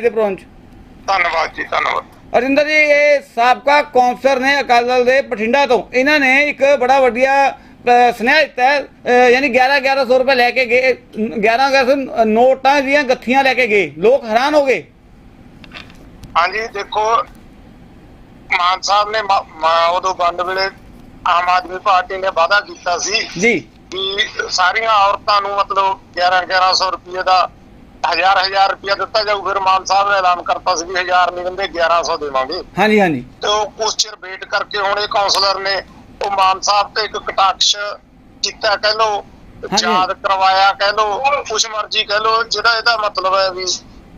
ਦੇ ਪ੍ਰੋਂਚ। ਧੰਨਵਾਦ ਜੀ ਧੰਨਵਾਦ। ਅਰਿੰਦਰ ਜੀ ਇਹ ਸਾਬਕਾ ਕੌਂਸਲਰ ਨੇ ਅਕਾਲੀ ਦਲ ਦੇ ਬਠਿੰਡਾ ਤੋਂ। ਇਹਨਾਂ ਨੇ ਇੱਕ ਬੜਾ ਵੱਡੀਆ ਸੁਨੇਹਾ ਦਿੱਤਾ ਯਾਨੀ 11 1100 ਰੁਪਏ ਲੈ ਕੇ ਗਏ 11 1100 ਨੋਟਾਂ ਦੀਆਂ ਗੱਥੀਆਂ ਲੈ ਕੇ ਗਏ। ਲੋਕ ਹੈਰਾਨ ਹੋ ਗਏ। ਹਾਂਜੀ ਦੇਖੋ ਮਾਨ ਸਾਹਿਬ ਨੇ ਉਦੋਂ ਬੰਦ ਵੇਲੇ ਆਮ ਆਦਮੀ ਪਾਰਟੀ ਨੇ ਵਾਅਦਾ ਕੀਤਾ ਸੀ ਜੀ। ਕਿ ਸਾਰੀਆਂ ਔਰਤਾਂ ਨੂੰ ਮਤਲਬ 11 1100 ਰੁਪਏ ਦਾ ਹਜ਼ਾਰ ਹਜ਼ਾਰ ਰੁਪਏ ਦਿੱਤਾ ਜਾਊ ਫਿਰ ਮਾਨ ਸਾਹਿਬ ਨੇ ਐਲਾਨ ਕਰਤਾ ਸੀ ਵੀ ਹਜ਼ਾਰ ਨਹੀਂ ਦਿੰਦੇ 1100 ਦੇਵਾਂਗੇ ਹਾਂਜੀ ਹਾਂਜੀ ਤੇ ਉਹ ਕੁਛ ਚਿਰ ਵੇਟ ਕਰਕੇ ਹੁਣ ਇਹ ਕਾਉਂਸਲਰ ਨੇ ਉਹ ਮਾਨ ਸਾਹਿਬ ਤੇ ਇੱਕ ਕਟਾਕਸ਼ ਕੀਤਾ ਕਹਿ ਲੋ। ਯਾਦ ਕਰਵਾਇਆ ਕਹਿ ਲੋ ਕੁਛ ਮਰਜ਼ੀ ਕਹਿ ਲੋ ਜਿਹੜਾ ਇਹਦਾ ਮਤਲਬ ਹੈ ਵੀ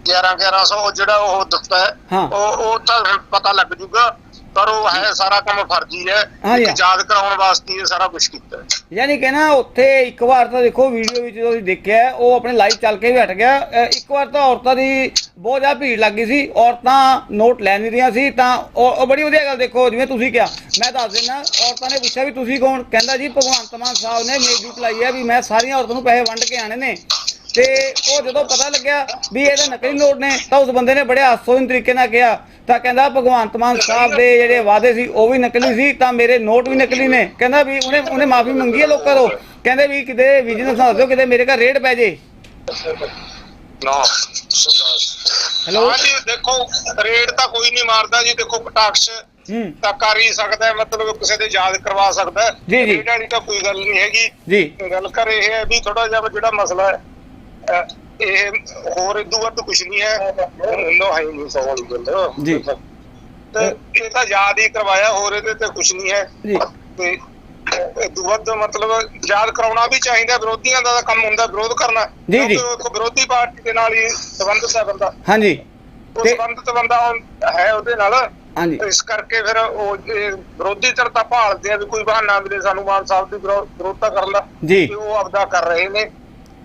11 1100 ਉਹ ਜਿਹੜਾ ਉਹ ਦਿੱਤਾ ਹੈ। ਉਹ ਉਹ ਤਾਂ ਪਤਾ ਲੱਗ ਜੂਗਾ ਪਰ ਉਹ ਹੈ ਸਾਰਾ ਕੰਮ ਫਰਜ਼ੀ ਹੈ। ਇੱਕ ਯਾਦ ਕਰਾਉਣ ਵਾਸਤੇ ਇਹ ਸਾਰਾ ਕੁਝ ਕੀਤਾ ਹੈ। ਯਾਨੀ ਕਿ ਨਾ ਉੱਥੇ ਇੱਕ ਵਾਰ ਤਾਂ ਦੇਖੋ ਵੀਡੀਓ ਵਿੱਚ ਤੁਸੀਂ ਦੇਖਿਆ ਉਹ ਆਪਣੇ ਲਾਈਵ ਚੱਲ ਕੇ ਵੀ ਹਟ ਗਿਆ। ਇੱਕ ਵਾਰ ਤਾਂ ਔਰਤਾਂ ਦੀ ਬਹੁਤ ਜ਼ਿਆਦਾ ਭੀੜ ਲੱਗੀ ਸੀ। ਔਰਤਾਂ ਨੋਟ ਲੈ ਨਹੀਂ ਰਹੀਆਂ ਸੀ ਤਾਂ ਉਹ ਬੜੀ ਵਧੀਆ ਗੱਲ ਦੇਖੋ ਜਿਵੇਂ ਤੁਸੀਂ ਕਿਹਾ। ਮੈਂ ਦੱਸ ਦਿੰਦਾ ਔਰਤਾਂ ਨੇ ਪੁੱਛਿਆ ਵੀ ਤੁਸੀਂ ਕੌਣ? ਕਹਿੰਦਾ ਜੀ ਭਗਵੰਤ ਮਾਨ ਸਾਹਿਬ ਨੇ ਮੇਜੂਟ ਲਾਈ ਹੈ ਵੀ ਮੈਂ ਸਾਰੀਆਂ ਔਰਤਾਂ ਨੂੰ ਪੈਸੇ ਵੰਡ ਕੇ ਆਣੇ ਨੇ। ਤੇ ਉਹ ਜਦੋਂ ਪਤਾ ਲੱਗਿਆ ਵੀ ਇਹਦੇ ਨਕਲੀ ਨੋਟ ਨੇ ਤਾਂ ਉਸ ਬੰਦੇ ਨੇ ਬੜੇ ਹਾਸੋਹੀਣ ਤਰੀਕੇ ਨਾਲ ਕਿਹਾ। ਤਾਂ ਕਹਿੰਦਾ ਭਗਵੰਤ ਮਾਨ ਸਾਹਿਬ ਦੇ ਜਿਹੜੇ ਵਾਅਦੇ ਸੀ ਉਹ ਵੀ ਨਕਲੀ ਸੀ ਤਾਂ ਮੇਰੇ ਨੋਟ ਵੀ ਨਕਲੀ ਨੇ। ਕਹਿੰਦਾ ਵੀ ਉਹਨੇ ਉਹਨੇ ਮਾਫੀ ਮੰਗੀ ਹੈ ਲੋਕਾਂ ਤੋਂ। ਕਹਿੰਦੇ ਵੀ ਕਿਤੇ ਵਿਜੀਲੈਂਸ ਦੱਸ ਦਿਓ ਕਿਤੇ ਮੇਰੇ ਘਰ ਰੇਡ ਪੈ ਜੇ। ਨਾ। ਹੈਲੋ ਹਾਂਜੀ ਦੇਖੋ ਰੇਡ ਤਾਂ ਕੋਈ ਨਹੀਂ ਮਾਰਦਾ ਜੀ। ਦੇਖੋ ਕਟਾਕਸ਼ ਹੂੰ। ਤਾਂ ਕਰ ਹੀ ਸਕਦਾ ਮਤਲਬ ਕਿਸੇ ਦੇ ਯਾਦ ਕਰਵਾ ਸਕਦਾ। ਜੀ, ਜੀ। ਰੇਡ ਵਾਲੀ ਤਾਂ ਕੋਈ ਗੱਲ ਨਹੀਂ ਹੈਗੀ। ਜੀ। ਗੱਲ ਕਰ ਇਹ ਹੈ ਵੀ ਥੋੜਾ ਜਿਹਾ ਜਿਹੜਾ ਮਸਲਾ ਹੈ ਇਹ ਹੋਰ ਇਦੋਂ ਵੱਧ ਕੁਝ ਨਹੀਂ ਹੈ। ਨੋ ਹੈ ਨਹੀਂ ਸਵਾਲ ਗੱਲ ਜੀ। ਤੇ ਇਹ ਤਾਂ ਯਾਦ ਹੀ ਕਰਵਾਇਆ ਹੋਰ ਇਹਦੇ ਤੇ ਕੁਝ ਨਹੀਂ ਹੈ। ਜੀ। ਤੇ ਇਦੋਂ ਵੱਧ ਮਤਲਬ ਯਾਦ ਕਰਾਉਣਾ ਵੀ ਚਾਹੀਦਾ ਵਿਰੋਧੀਆਂ ਦਾ ਕੰਮ ਹੁੰਦਾ ਵਿਰੋਧ ਕਰਨਾ। ਜੀ, ਜੀ। ਵਿਰੋਧੀ ਪਾਰਟੀ ਦੇ ਨਾਲ ਹੀ ਸੰਬੰਧਿਤ ਹੈ ਬੰਦਾ। ਹਾਂਜੀ। ਤੇ- ਸੰਬੰਧਿਤ ਬੰਦਾ ਹੈ ਉਹਦੇ ਨਾਲ। ਹਾਂਜੀ। ਇਸ ਕਰਕੇ ਫਿਰ ਉਹ ਵਿਰੋਧੀ ਧਿਰ ਤਾਂ ਭਾਲਦੇ ਆ ਵੀ ਕੋਈ ਬਹਾਨਾ ਮਿਲੇ ਸਾਨੂੰ ਮਾਨ ਸਾਹਿਬ ਦੀ ਵਿਰੋ- ਵਿਰੋਧਤਾ ਕਰਨ ਦਾ। ਜੀ। ਉਹ ਆਪਦਾ ਕਰ ਰਹੇ ਨੇ।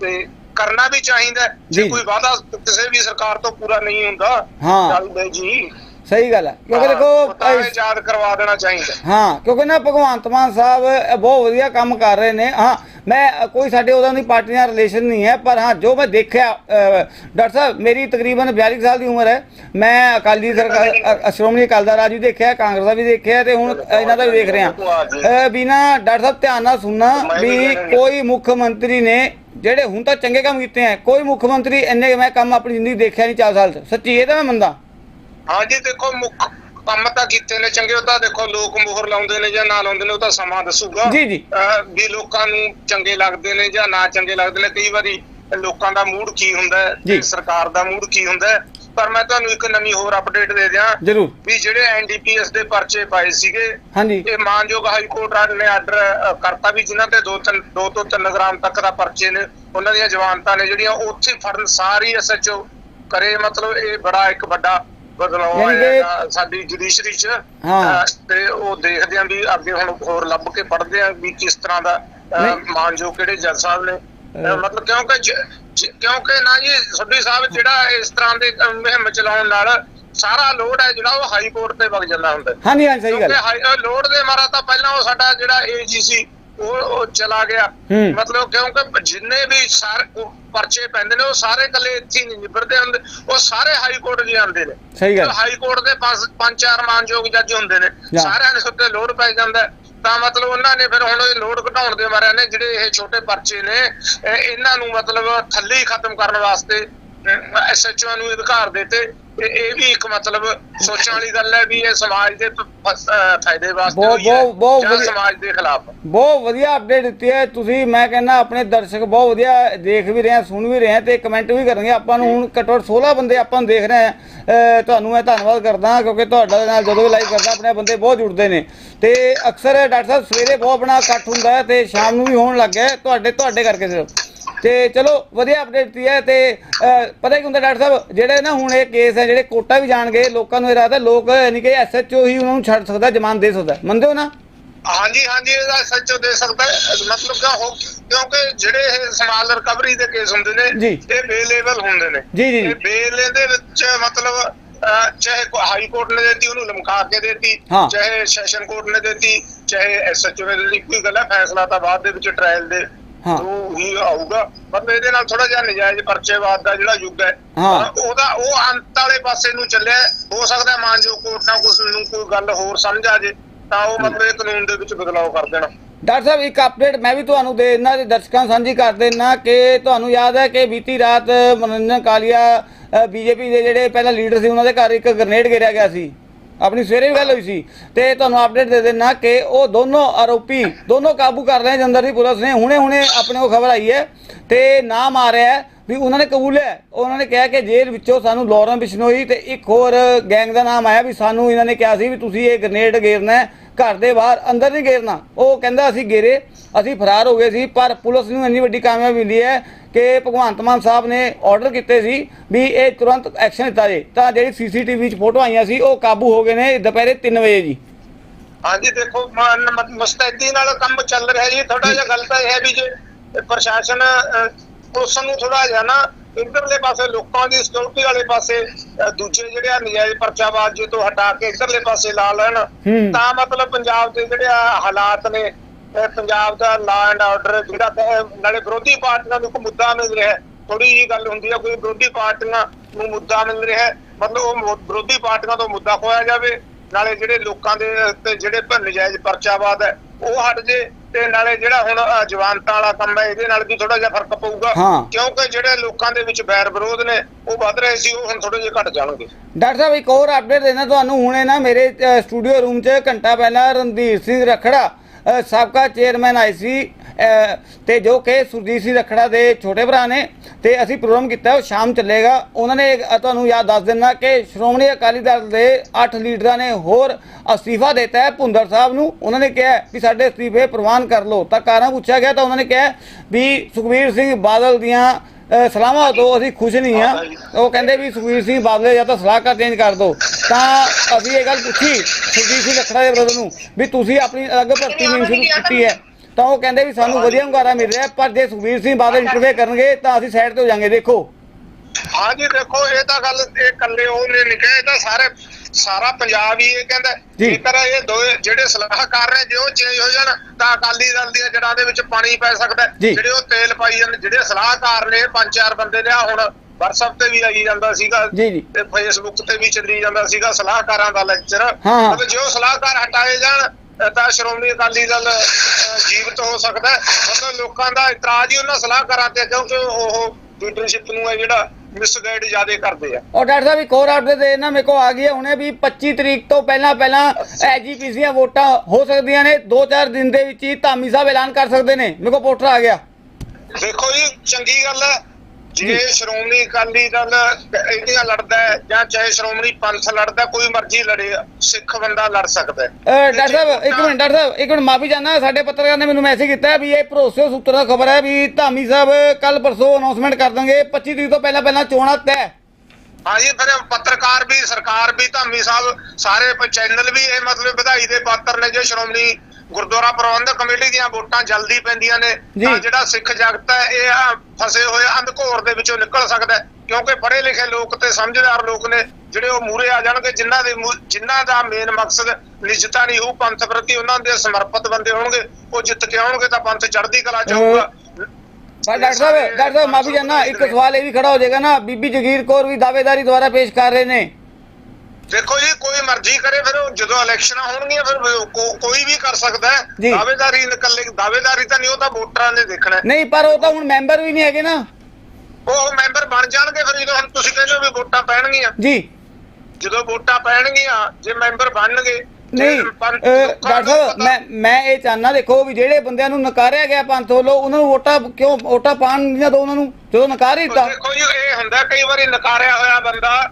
ਤੇ ਕਰਨਾ ਵੀ ਚਾਹੀਦਾ। ਜੀ। ਕੋਈ ਵਾਅਦਾ ਕਿਸੇ ਵੀ ਸਰਕਾਰ ਤੋਂ ਪੂਰਾ ਨਹੀਂ ਹੁੰਦਾ ਹਾਂ। ਜੀ ਸਹੀ ਗੱਲ ਹੈ ਕਿਉਂਕਿ ਦੇਖੋ ਇਹ ਯਾਦ ਕਰਵਾ ਦੇਣਾ ਚਾਹੀਦਾ। ਹਾਂ ਕਿਉਂਕਿ ਨਾ ਭਗਵੰਤ ਮਾਨ ਸਾਹਿਬ ਇਹ ਬਹੁਤ ਵਧੀਆ ਕੰਮ ਕਰ ਰਹੇ ਨੇ। ਹਾਂ ਮੈਂ ਕੋਈ ਸਾਡੇ ਉਹਨਾਂ ਦੀ ਪਾਰਟੀ ਨਾਲ ਰਿਲੇਸ਼ਨ ਨਹੀਂ ਹੈ ਪਰ ਹਾਂ ਜੋ ਮੈਂ ਦੇਖਿਆ ਡਾਕਟਰ ਸਾਹਿਬ ਮੇਰੀ ਤਕਰੀਬਨ 42 ਸਾਲ ਦੀ ਉਮਰ ਹੈ। ਮੈਂ ਅਕਾਲੀ ਸਰਕਾਰ ਸ਼੍ਰੋਮਣੀ ਅਕਾਲੀ ਦਲ ਰਾਜ ਵੀ ਦੇਖਿਆ ਕਾਂਗਰਸ ਦਾ ਵੀ ਦੇਖਿਆ ਤੇ ਹੁਣ ਇਹਨਾਂ ਦਾ ਵੀ ਦੇਖ ਰਿਹਾ। ਅ, ਵੀ ਨਾ ਡਾਕਟਰ ਸਾਹਿਬ ਧਿਆਨ ਨਾਲ ਸੁਣਨਾ ਵੀ ਕੋਈ ਮੁੱਖ ਮੰਤਰੀ ਨੇ ਜਿਹੜੇ ਹੁਣ ਤਾਂ ਚੰਗੇ ਕੰਮ ਕੀਤੇ ਆ ਕੋਈ ਮੁੱਖ ਮੰਤਰੀ ਇੰਨੇ ਮੈਂ ਕੰਮ ਆਪਣੀ ਜ਼ਿੰਦਗੀ ਦੇਖਿਆ ਨਹੀਂ 4 ਸਾਲ ਚ। ਸੱਚੀ ਇਹ ਤਾਂ ਮੈਂ ਮੰਨਦਾ। ਹਾਂਜੀ ਦੇਖੋ ਮੁੱਖ ਕੰਮ ਤਾਂ ਕੀਤੇ ਨੇ ਚੰਗੇ ਉਹ ਤਾਂ ਦੇਖੋ ਲੋਕ ਮੋਹਰ ਲਾਉਂਦੇ ਨੇ ਜਾਂ ਨਾ ਲਾਉਂਦੇ ਨੇ ਉਹ ਤਾਂ ਸਮਾਂ ਦੱਸੂਗਾ ਜੀ, ਜੀ। ਵੀ ਲੋਕਾਂ ਨੂੰ ਚੰਗੇ ਲੱਗਦੇ ਨੇ ਜਾਂ ਨਾ ਚੰਗੇ ਲੱਗਦੇ ਨੇ ਕਈ ਵਾਰੀ ਲੋਕਾਂ ਦਾ ਮੂਡ ਕੀ ਹੁੰਦਾ ਹੈ ਜੀ। ਤੇ ਸਰਕਾਰ ਦਾ ਮੂਡ ਕੀ ਹੁੰਦਾ ਹੈ ਪਰ ਮੈਂ ਤੁਹਾਨੂੰ ਇੱਕ ਨਵੀਂ ਹੋਰ ਅਪਡੇਟ ਦੇ ਦਿਆਂ ਜ਼ਰੂਰ ਵੀ ਜਿਹੜੇ ਐਨਡੀਪੀਐਸ ਦੇ ਪਰਚੇ ਪਾਏ ਸੀਗੇ ਇਹ ਮਾਨਯੋਗ ਹਾਈ ਕੋਰਟ ਨੇ ਆਰਡਰ ਕਰਤਾ ਵੀ ਜਿਨ੍ਹਾਂ ਤੇ 2 3 2 ਤੋਂ 3 ਗ੍ਰਾਮ ਤੱਕ ਦਾ ਪਰਚੇ ਨੇ ਉਹਨਾਂ ਦੀਆਂ ਜ਼ਮਾਨਤਾਂ ਨੇ ਜਿਹੜੀਆਂ ਉੱਥੇ ਫੜਨ ਸਾਰੀ ਐਸਐਚਓ ਕਰੇ ਮਤਲਬ ਇਹ ਬੜਾ ਇੱਕ ਵੱਡਾ ਬਦਲਾਅ ਯਾਨੀ ਕਿ- ਆਇਆ ਸਾਡੀ ਜੁਡੀਸ਼ਰੀ 'ਚ ਹਾਂ। ਅਹ, ਤੇ ਉਹ ਦੇਖਦੇ ਆਂ ਵੀ ਅੱਗੇ ਹੁਣ ਹੋਰ ਲੱਭ ਕੇ ਪੜਦੇ ਆਂ ਵੀ ਕਿਸ ਤਰ੍ਹਾਂ ਦਾ ਅਹ, ਨਹੀਂ। ਮਾਨਯੋਗ ਕਿਹੜੇ ਜੱਜ ਸਾਹਿਬ ਨੇ ਅਹ, ਅਹ, ਮਤਲਬ ਕਿਉਂਕਿ ਜ- ਜ- ਕਿਉਂਕਿ ਨਾ ਜੀ ਸੱਡੀ ਸਾਹਿਬ ਜਿਹੜਾ ਇਸ ਤਰ੍ਹਾਂ ਦੇ ਅਹ, ਮੁਹਿੰਮ ਚਲਾਉਣ ਨਾਲ ਸਾਰਾ ਲੋਡ ਹੈ ਜਿਹੜਾ ਉਹ ਹਾਈ ਕੋਰਟ ਤੇ ਵਗ ਜਾਂਦਾ ਹੁੰਦਾ ਹੈ। ਹਾਂਜੀ ਹਾਂਜੀ ਸਹੀ ਗੱਲ ਕਿਉਂਕਿ ਹਾਈ ਅਹ ਲੋਡ ਦੇ ਮਾਰਾ ਤਾਂ ਪਹਿਲਾਂ ਉਹ ਸਾਡਾ ਜਿਹੜਾ ਏਜੀ ਸੀ ਉਹ ਉਹ ਚਲਾ ਗਿਆ। ਮਤਲਬ ਕਿਉਂਕਿ ਜਿੰਨੇ ਵੀ ਸਾਰੇ ਪਰਚੇ ਪੈਂਦੇ ਨੇ ਉਹ ਸਾਰੇ ਇਕੱਲੇ ਇੱਥੇ ਨਹੀਂ ਨਿਬੜਦੇ ਹੁੰਦੇ ਉਹ ਸਾਰੇ ਹਾਈ ਕੋਰਟ ਜੀ ਆਉਂਦੇ ਨੇ ਸਹੀ ਗੱਲ ਹਾਈ ਕੋਰਟ ਦੇ ਪੰਜ ਪੰਜ ਚਾਰ ਮਾਨਯੋਗ ਜੱਜ ਹੁੰਦੇ ਨੇ। ਸਾਰਿਆਂ ਦੇ ਉੱਤੇ ਲੋਡ ਪੈ ਜਾਂਦਾ। ਤਾਂ ਮਤਲਬ ਉਹਨਾਂ ਨੇ ਫਿਰ ਹੁਣ ਇਹ ਲੋਡ ਘਟਾਉਣ ਦੇ ਮਾਰਿਆਂ ਨੇ ਜਿਹੜੇ ਇਹ ਛੋਟੇ ਪਰਚੇ ਨੇ ਇਹ- ਇਹਨਾਂ ਨੂੰ ਮਤਲਬ ਥੱਲੇ ਹੀ ਖਤਮ ਕਰਨ ਵਾਸਤੇ ਐਸਐਚਓ ਨੂੰ ਅਧਿਕਾਰ ਦਿੱਤੇ ਤੇ ਇਹ ਵੀ ਇੱਕ ਮਤਲਬ ਸੋਚਣ ਵਾਲੀ ਗੱਲ ਹੈ ਵੀ ਇਹ ਸਮਾਜ ਦੇ ਫਾਇਦੇ ਵਾਸਤੇ ਹੋਈ ਹੈ ਜਾਂ। ਸਮਾਜ ਦੇ ਖਿਲਾਫ। ਬਹੁਤ ਵਧੀਆ ਅਪਡੇਟ ਦਿੱਤੀ ਹੈ। ਤੁਸੀਂ ਮੈਂ ਕਹਿੰਦਾ ਆਪਣੇ ਦਰਸ਼ਕ ਬਹੁਤ ਵਧੀਆ ਦੇਖ ਵੀ ਰਹੇ ਆ ਸੁਣ ਵੀ ਰਹੇ ਆ ਤੇ ਕਮੈਂਟ ਵੀ ਕਰਨਗੇ। ਆਪਾਂ ਨੂੰ ਹੁਣ ਘੱਟੋ ਘੱਟ 16 ਬੰਦੇ ਆਪਾਂ ਨੂੰ ਦੇਖ ਰਹੇ ਆ। ਤੁਹਾਨੂੰ ਮੈਂ ਧੰਨਵਾਦ ਕਰਦਾ ਕਿਉਂਕਿ ਤੁਹਾਡੇ ਨਾਲ ਜਦੋਂ ਵੀ ਲਾਈਵ ਕਰਦਾ ਆਪਣੇ ਬੰਦੇ ਬਹੁਤ ਜੁੜਦੇ ਨੇ। ਤੇ ਅਕਸਰ ਡਾਕਟਰ ਸਾਹਿਬ ਸਵੇਰੇ ਬਹੁਤ ਬਣਾ ਇਕੱਠ ਹੁੰਦਾ ਤੇ ਸ਼ਾਮ ਨੂੰ ਵੀ ਹੋਣ ਲੱਗ ਗਿਆ ਤੁਹਾਡੇ ਤੁਹਾਡੇ ਕਰਕੇ ਸਿਰਫ। ਤੇ ਚਲੋ ਵਧੀਆ ਅਪਡੇਟ ਦਿੱਤੀ ਹੈ ਤੇ ਪਤਾ ਕੀ ਹੁੰਦਾ ਡਾਕਟਰ ਸਾਹਿਬ ਜਿਹੜੇ ਨਾ ਹੁਣ ਇਹ ਕੇਸ ਹੈ ਜਿਹੜੇ ਕੋਟਾ ਵੀ ਜਾਣਗੇ ਲੋਕਾਂ ਨੂੰ ਇਹ ਰਾਤ ਹੈ ਲੋਕ ਯਾਨੀ ਕਿ ਐਸਐਚਓ ਹੀ ਉਹਨਾਂ ਨੂੰ ਛੱਡ ਸਕਦਾ ਜ਼ਮਾਨਤ ਦੇ ਸਕਦਾ ਮੰਨਦੇ ਹੋ ਨਾ ਹਾਂਜੀ ਹਾਂਜੀ ਇਹਦਾ ਸੱਚੋ ਦੇ ਸਕਦਾ ਹੈ। ਮਤਲਬ ਕਿ ਉਹ ਕਿਉਂਕਿ ਜਿਹੜੇ ਇਹ ਸਮਾਲ ਰਿਕਵਰੀ ਦੇ ਕੇਸ ਹੁੰਦੇ ਨੇ। ਇਹ ਬੇਲੇਬਲ ਹੁੰਦੇ ਨੇ ਜੀ, ਜੀ, ਬੇਲ ਦੇ ਵਿੱਚ ਮਤਲਬ ਚਾਹੇ ਹਾਈ ਕੋਰਟ ਨੇ ਦੇਤੀ ਉਹਨੂੰ ਲਮਕਾ ਕੇ ਦੇਤੀ ਹਾਂ। ਚਾਹੇ ਸੈਸ਼ਨ ਕੋਰਟ ਨੇ ਦੇਤੀ ਚਾਹੇ ਐਸਐਚਓ ਨੇ ਦੇਤੀ ਕੋਈ ਗੱਲ ਹੈ ਫੈਸਲਾ ਤਾਂ ਬਾਅਦ ਦੇ ਵਿੱਚ ਟ੍ਰਾਇਲ ਦੇ ਹਾਂ। ਉਹ ਹੀ ਆਊਗਾ ਪਰ ਇਹਦੇ ਨਾਲ ਥੋੜਾ ਜਿਹਾ ਨਜਾਇਜ਼ ਪਰਚੇਵਾਦ ਦਾ ਜਿਹੜਾ ਯੁੱਗ ਹੈ ਹਾਂ। ਉਹਦਾ ਉਹ ਅੰਤ ਵਾਲੇ ਪਾਸੇ ਨੂੰ ਚੱਲਿਆ ਹੈ। ਸਕਦਾ ਮਾਨਜੋ ਕੋਰਟ ਨਾਲ ਕੁਝ ਨੂੰ ਕੋਈ ਗੱਲ ਹੋਰ ਸਮਝ ਆ ਜੇ ਤਾਂ ਉਹ ਮਤਲਬ ਇਹ ਕਾਨੂੰਨ ਦੇ ਵਿੱਚ ਬਦਲਾਅ ਕਰ ਦੇਣ ਡਾਕਟਰ ਸਾਹਿਬ ਇੱਕ ਅਪਡੇਟ ਮੈਂ ਵੀ ਤੁਹਾਨੂੰ ਦੇ ਦਿੰਦਾ ਤੇ ਦਰਸ਼ਕਾਂ ਸਾਂਝੀ ਕਰ ਦਿੰਦਾ ਕਿ ਤੁਹਾਨੂੰ ਯਾਦ ਹੈ ਕਿ ਬੀਤੀ ਰਾਤ ਮਨੋਰੰਜਨ ਕਾਲੀਆ ਬੀਜੇਪੀ ਦੇ ਜਿਹੜੇ ਪਹਿਲਾਂ ਲੀਡਰ ਸੀ ਉਹਨਾਂ ਦੇ ਘਰ ਇੱਕ ਗ੍ਰਨੇਡ ਗਿਰਿਆ ਗਿਆ ਸੀ ਆਪਣੀ ਸਵੇਰੇ ਵੀ ਗੱਲ ਹੋਈ ਸੀ ਤੇ ਤੁਹਾਨੂੰ ਅਪਡੇਟ ਦੇ ਦੇਣਾ ਕਿ ਉਹ ਦੋਨੋਂ ਆਰੋਪੀ ਦੋਨੋਂ ਕਾਬੂ ਕਰ ਰਹੇ ਜੰਦਰ ਦੀ ਪੁਲਿਸ ਨੇ। ਹੁਣੇ ਹੁਣੇ ਆਪਣੇ ਉਹ ਖਬਰ ਆਈ ਹੈ ਤੇ ਨਾਮ ਆ ਰਿਹਾ ਹੈ ਵੀ ਉਹਨਾਂ ਨੇ ਕਬੂਲਿਆ ਉਹਨਾਂ ਨੇ ਕਿਹਾ ਕਿ ਜੇਲ੍ਹ ਵਿੱਚੋਂ ਸਾਨੂੰ ਲੋਰਨ ਬਿਸ਼ਨੋਈ ਤੇ ਇੱਕ ਹੋਰ ਗੈਂਗ ਦਾ ਨਾਮ ਆਇਆ ਵੀ ਸਾਨੂੰ ਇਹਨਾਂ ਨੇ ਕਿਹਾ ਸੀ ਵੀ ਤੁਸੀਂ ਇਹ ਗ੍ਰਨੇਡ ਗੇਰਨਾ ਘਰ ਦੇ ਬਾਹਰ ਅੰਦਰ ਨਹੀਂ ਗੇਰਨਾ। ਉਹ ਕਹਿੰਦਾ ਅਸੀਂ ਗੇਰੇ, ਅਸੀਂ ਫਰਾਰ ਹੋ ਗਏ ਸੀ, ਪਰ ਪੁਲਿਸ ਨੂੰ ਇੰਨੀ ਵੱਡੀ ਕਾਮਯਾਬੀ ਮਿਲੀ ਹੈ ਕਿ ਭਗਵੰਤ ਮਾਨ ਸਾਹਿਬ ਨੇ ਆਰਡਰ ਕੀਤੇ ਸੀ ਵੀ ਇਹ ਤੁਰੰਤ ਐਕਸ਼ਨ ਲਿੱਤਾ ਜੇ। ਤਾਂ ਜਿਹੜੀ ਸੀਸੀਟੀਵੀ 'ਚ ਫੋਟੋ ਆਈਆਂ ਸੀ ਉਹ ਕਾਬੂ ਹੋ ਗਏ ਨੇ ਦੁਪਹਿਰੇ 3 ਵਜੇ ਜੀ। ਹਾਂਜੀ ਦੇਖੋ ਮੁਸਤੈਦੀ ਨਾਲ ਕੰਮ ਚੱਲ ਰਿਹਾ ਜੀ। ਥੋੜਾ ਜਿਹਾ ਗੱਲ ਤਾਂ ਇਹ ਹੈ ਵੀ ਜੇ ਪ੍ਰਸ਼ਾਸਨ ਪੁਲਿਸ ਨੂੰ ਥੋੜਾ ਜਿਹਾ ਨਾ ਇਧਰਲੇ ਪਾਸੇ ਲੋਕਾਂ ਦੀ ਸਿਕਿਉਰਿਟੀ ਵਾਲੇ ਪਾਸੇ ਦੂਜੇ ਜਿਹੜੇ ਆ ਨਜਾਇਜ਼ ਪਰਚਾਵਾਦ ਜੇ ਤੋਂ ਹਟਾ ਕੇ ਇਧਰਲੇ ਪਾਸੇ ਲਾ ਲੈਣ। ਤਾਂ ਮਤਲਬ ਪੰਜਾਬ ਦੇ ਜਿਹੜੇ ਆ ਹਾਲਾਤ ਨੇ ਪੰਜਾਬ ਦਾ ਲਾ ਐਂਡ ਆਰਡਰ ਜਿਹੜਾ ਨਾਲੇ ਵਿਰੋਧੀ ਪਾਰਟੀਆਂ ਨੂੰ ਇੱਕ ਮੁੱਦਾ ਮਿਲ ਰਿਹਾ। ਥੋੜੀ ਜੀ ਗੱਲ ਹੁੰਦੀ ਹੈ ਕੋਈ ਵਿਰੋਧੀ ਪਾਰਟੀਆਂ ਨੂੰ ਮੁੱਦਾ ਮਿਲ ਰਿਹਾ। ਮਤਲਬ ਉਹ ਵਿਰੋਧੀ ਪਾਰਟੀਆਂ ਤੋਂ ਮੁੱਦਾ ਖੋਇਆ ਜਾਵੇ ਨਾਲੇ ਜਿਹੜੇ ਲੋਕਾਂ ਦੇ ਤੇ ਜਿਹੜੇ ਨਜਾਇਜ਼ ਪਰਚਾਵਾਦ ਹੈ ਉਹ ਹਟ ਜੇ ਤੇ ਨਾਲੇ ਜਿਹੜਾ ਹੁਣ ਜਵਾਨਤਾਂ ਵਾਲਾ ਕੰਮ ਹੈ ਇਹਦੇ ਨਾਲ ਵੀ ਥੋੜਾ ਜਿਹਾ ਫ਼ਰਕ ਪਊਗਾ। ਕਿਉਂਕਿ ਜਿਹੜੇ ਲੋਕਾਂ ਦੇ ਵਿੱਚ ਬੈਰ ਵਿਰੋਧ ਨੇ ਉਹ ਵੱਧ ਰਹੇ ਸੀ ਉਹ ਹੁਣ ਥੋੜੇ ਜਿਹਾ ਘਟ ਜਾਣਗੇ। ਡਾਕਟਰ ਸਾਹਿਬ ਇੱਕ ਹੋਰ ਅਪਡੇਟ ਦੇਣਾ ਤੁਹਾਨੂੰ ਹੁਣੇ ਨਾ ਮੇਰੇ ਸਟੂਡੀਓ ਰੂਮ 'ਚ ਘੰਟਾ ਪਹਿਲਾਂ ਰਣਧੀਰ ਸਿੰਘ ਰਖੜਾ ਸਾਬਕਾ ਚੇਅਰਮੈਨ ਆਏ ਸੀ ਅ, ਤੇ ਜੋ ਕਿ ਸੁਰਜੀਤ ਸਿੰਘ ਰਖੜਾ ਦੇ ਛੋਟੇ ਭਰਾ ਨੇ ਤੇ ਅਸੀਂ ਪ੍ਰੋਗਰਾਮ ਕੀਤਾ ਉਹ ਸ਼ਾਮ ਚੱਲੇਗਾ। ਉਹਨਾਂ ਨੇ ਤੁਹਾਨੂੰ ਯਾਦ ਦੱਸ ਦੇਣਾ ਕਿ ਸ਼੍ਰੋਮਣੀ ਅਕਾਲੀ ਦਲ ਦੇ 8 ਲੀਡਰਾਂ ਨੇ ਹੋਰ ਅਸਤੀਫਾ ਦਿੱਤਾ ਹੈ ਭੁੰਦਰ ਸਾਹਿਬ ਨੂੰ। ਉਹਨਾਂ ਨੇ ਕਿਹਾ ਵੀ ਸਾਡੇ ਅਸਤੀਫੇ ਪ੍ਰਵਾਨ ਕਰ ਲਓ। ਤਾਂ ਕਾਰਨ ਪੁੱਛਿਆ ਗਿਆ ਤਾਂ ਉਹਨਾਂ ਨੇ ਕਿਹਾ ਵੀ ਸੁਖਬੀਰ ਸਿੰਘ ਬਾਦਲ ਦੀਆਂ ਸਲਾਹਾਂ ਤੋਂ ਅਸੀਂ ਖੁਸ਼ ਨਹੀਂ ਆ ਉਹ ਕਹਿੰਦੇ ਵੀ ਸੁਖਬੀਰ ਸਿੰਘ ਬਾਦਲ ਜਾਂ ਤਾਂ ਸਲਾਹਕਾਰ ਚੇਂਜ ਕਰ ਦਿਓ ਤਾਂ ਅਸੀਂ ਇਹ ਗੱਲ ਪੁੱਛੀ ਸੁਖਬੀਰ ਸਿੰਘ ਰੱਖੜਾ ਦੇ ਬ੍ਰਦਰ ਨੂੰ ਵੀ ਤੁਸੀਂ ਆਪਣੀ ਅਲੱਗ ਭਰਤੀ ਨੀਮ ਸ਼ੁਰੂ ਕੀਤੀ ਹੈ। ਤਾਂ ਉਹ ਕਹਿੰਦੇ ਵੀ ਸਾਨੂੰ ਵਧੀਆ ਹੁੰਗਾਰਾ ਮਿਲ ਰਿਹਾ ਪਰ ਜੇ ਸੁਖਬੀਰ ਸਿੰਘ ਬਾਦਲ ਇੰਟਰਫੇਅਰ ਕਰਨਗੇ ਤਾਂ ਅਸੀਂ ਸਾਈਡ ਤੇ ਹੋ ਜਾਾਂਗੇ ਦੇਖੋ। ਹਾਂਜੀ ਦੇਖੋ ਇਹ ਤਾਂ ਗੱਲ ਇਹ ਇਕੱਲੇ ਉਹ ਨੇ ਨਹੀਂ ਕਹੇ ਇਹ ਤਾਂ ਸਾਰੇ ਸਾਰਾ ਪੰਜਾਬ ਹੀ ਇਹ ਕਹਿੰਦਾ। ਜੇਕਰ ਇਹ ਦੋਏ ਜਿਹੜੇ ਸਲਾਹਕਾਰ ਨੇ ਜੇ ਉਹ ਚੇਂਜ ਹੋ ਜਾਣ ਤਾਂ ਅਕਾਲੀ ਦਲ ਦੀਆਂ ਜੜਾਂ ਦੇ ਵਿੱਚ ਪਾਣੀ ਪੈ ਸਕਦਾ। ਜਿਹੜੇ ਉਹ ਤੇਲ ਪਾਈ ਜਾਂਦੇ ਜਿਹੜੇ ਸਲਾਹਕਾਰ ਨੇ ਪੰਜ ਚਾਰ ਬੰਦੇ ਨੇ ਹੁਣ WhatsApp ਤੇ ਵੀ ਆਈ ਜਾਂਦਾ ਸੀਗਾ। ਤੇ Facebook ਤੇ ਵੀ ਚੱਲੀ ਜਾਂਦਾ ਸੀਗਾ ਸਲਾਹਕਾਰਾਂ ਦਾ ਲੈਕਚਰ। ਮਤਲਬ ਜੇ ਉਹ ਸਲਾਹਕਾਰ ਹਟਾਏ ਜਾਣ ਤਾਂ ਸ਼੍ਰੋਮਣੀ ਅਕਾਲੀ ਦਲ ਜੀਵਤ ਹੋ ਸਕਦਾ। ਮਤਲਬ ਲੋਕਾਂ ਦਾ ਇਤਰਾਜ਼ ਹੀ ਉਹਨਾਂ ਸਲਾਹਕਾਰਾਂ ਤੇ ਕਿਉਂਕਿ ਉਹ ਲੀਡਰਸ਼ਿਪ ਨੂੰ ਹੈ ਜਿਹੜਾ ਮਿਸਗਾਈਡ ਜ਼ਿਆਦਾ ਕਰਦੇ ਆ। ਔਰ ਡਾਕਟਰ ਸਾਹਿਬ ਇੱਕ ਹੋਰ ਅਪਡੇਟ ਦੇ ਨਾ ਮੇਰੇ ਕੋ ਆ ਗਈ ਹੈ। ਹੁਣੇ ਵੀ 25 ਤਰੀਕ ਤੋਂ ਪਹਿਲਾਂ ਪਹਿਲਾਂ ਐਜੀਪੀਸੀ ਦੀਆਂ ਵੋਟਾਂ ਹੋ ਸਕਦੀਆਂ ਨੇ। 2-4 ਦਿਨ ਦੇ ਵਿੱਚ ਹੀ ਧਾਮੀ ਸਾਹਿਬ ਐਲਾਨ ਕਰ ਸਕਦੇ ਨੇ। ਮੇਰੇ ਕੋ ਪੋਸਟਰ ਆ ਗਿਆ। ਦੇਖੋ ਜੀ ਚੰਗੀ ਗੱਲ ਹੈ। ਜੇ ਸ਼੍ਰੋਮਣੀ ਅਕਾਲੀ ਦਲ ਇਹਦੀਆਂ ਲੜਦਾ ਹੈ ਜਾਂ ਚਾਹੇ ਸ਼੍ਰੋਮਣੀ ਪੰਥ ਲੜਦਾ ਕੋਈ ਮਰਜ਼ੀ ਲੜੇ ਸਿੱਖ ਬੰਦਾ ਲੜ ਸਕਦਾ ਹੈ। ਡਾਕਟਰ ਸਾਹਿਬ ਇੱਕ ਮਿੰਟ ਡਾਕਟਰ ਸਾਹਿਬ ਇੱਕ ਮਿੰਟ ਮਾਫੀ ਚਾਹਨਾ ਸਾਡੇ ਪੱਤਰਕਾਰ ਨੇ ਮੈਨੂੰ ਮੈਸੇਜ ਕੀਤਾ ਵੀ ਇਹ ਭਰੋਸੇ ਸੂਤਰ ਦਾ ਖਬਰ ਹੈ ਵੀ ਧਾਮੀ ਸਾਹਿਬ ਕੱਲ ਪਰਸੋਂ ਅਨਾਉਂਸਮੈਂਟ ਕਰ ਦਾਂਗੇ 25 ਤਰੀਕ ਤੋਂ ਪਹਿਲਾਂ ਪਹਿਲਾਂ ਚੋਣਾਂ ਤੈਅ ਹਾਂਜੀ ਫਿਰ ਪੱਤਰਕਾਰ ਵੀ ਸਰਕਾਰ ਵੀ ਧਾਮੀ ਸਾਹਿਬ ਸਾਰੇ ਚੈਨਲ ਵੀ ਇਹ ਮਤਲਬ ਵਧਾਈ ਦੇ ਪਾਤਰ ਨੇ ਜੇ ਸ਼੍ਰੋਮਣੀ ਗੁਰਦੁਆਰਾ ਪ੍ਰਬੰਧਕ ਕਮੇਟੀ ਦੀਆਂ ਵੋਟਾਂ ਜਲਦੀ ਪੈਂਦੀਆਂ ਨੇ। ਤਾਂ ਜਿਹੜਾ ਸਿੱਖ ਜਗਤ ਹੈ ਇਹ ਆ ਫਸੇ ਹੋਏ ਅੰਧਕੋਰ ਦੇ ਵਿੱਚੋਂ ਨਿਕਲ ਸਕਦਾ। ਕਿਉਂਕਿ ਪੜ੍ਹੇ ਲਿਖੇ ਲੋਕ ਤੇ ਸਮਝਦਾਰ ਲੋਕ ਨੇ ਜਿਹੜੇ ਉਹ ਮੂਰੇ ਆ ਜਾਣਗੇ ਜਿਨ੍ਹਾਂ ਦੇ ਜਿਨ੍ਹਾਂ ਦਾ ਮੇਨ ਮਕਸਦ ਨਿਜਤਾ ਨਹੀਂ ਹੋਊ ਪੰਥ ਪ੍ਰਤੀ ਉਹਨਾਂ ਦੇ ਸਮਰਪਿਤ ਬੰਦੇ ਹੋਣਗੇ ਉਹ ਜਿੱਤ ਕੇ ਆਉਣਗੇ ਤਾਂ ਪੰਥ ਚੜ੍ਹਦੀ ਕਲਾ ਚ ਹੋਊਗਾ ਪਰ ਡਾਕਟਰ ਸਾਹਿਬ ਡਾਕਟਰ ਸਾਹਿਬ ਮਾਫੀ ਚਾਹਨਾ ਇੱਕ ਸਵਾਲ ਇਹ ਵੀ ਖੜਾ ਹੋ ਜਾਏਗਾ ਨਾ ਬੀਬੀ ਜਗੀਰ ਕੌਰ ਵੀ ਦਾਅਵੇਦਾਰੀ ਦੁਆਰਾ ਪੇਸ਼ ਕਰ ਰਹੇ ਨੇ ਦੇਖੋ ਜੀ ਕੋਈ ਮਰਜ਼ੀ ਕਰੇ ਫਿਰ ਉਹ ਜਦੋਂ ਇਲੈਕਸ਼ਨਾਂ ਹੋਣਗੀਆਂ ਫਿਰ ਕੋ- ਕੋਈ ਵੀ ਕਰ ਸਕਦਾ ਹੈ। ਦਾਅਵੇਦਾਰੀ ਇਕੱਲੇ ਦਾਅਵੇਦਾਰੀ ਤਾਂ ਨਹੀਂ ਉਹ ਤਾਂ ਵੋਟਰਾਂ ਨੇ ਦੇਖਣਾ ਹੈ। ਨਹੀਂ ਪਰ ਉਹ ਤਾਂ ਹੁਣ ਮੈਂਬਰ ਵੀ ਨਹੀਂ ਹੈਗੇ ਨਾ। ਉਹ ਮੈਂਬਰ ਬਣ ਜਾਣਗੇ ਫਿਰ ਜਦੋਂ ਹੁਣ ਤੁਸੀਂ ਕਹਿੰਦੇ ਹੋ ਵੀ ਵੋਟਾਂ ਪੈਣਗੀਆਂ। ਜੀ। ਜਦੋਂ ਵੋਟਾਂ ਪੈਣਗੀਆਂ ਜੇ ਮੈਂਬਰ ਬਣਨਗੇ ਤੇ ਨਹੀਂ ਪੰਥ- ਅਹ, ਲੋਕਾਂ ਡਾਕਟਰ ਨੂੰ ਸਾਹਿਬ ਪਤਾ- ਮੈਂ ਮੈਂ ਇਹ ਚਾਹਨਾ ਦੇਖੋ ਵੀ ਜਿਹੜੇ ਬੰਦਿਆਂ ਨੂੰ ਨਕਾਰਿਆ ਗਿਆ ਪੰਥ ਵੱਲੋਂ ਉਹਨਾਂ ਨੂੰ ਵੋਟਾਂ ਕਿਉਂ ਵੋਟਾਂ ਪਾਣ ਨਹੀਂ ਦੋ ਉਹਨਾਂ ਨੂੰ? ਜਦੋਂ ਨਕਾਰ ਹੀ ਦਿੱਤਾ। ਦੇਖੋ ਜੀ ਇਹ ਹੁੰਦਾ ਕਈ ਵਾਰੀ ਨਕਾਰਿਆ ਹੋਇਆ ਬੰਦਾ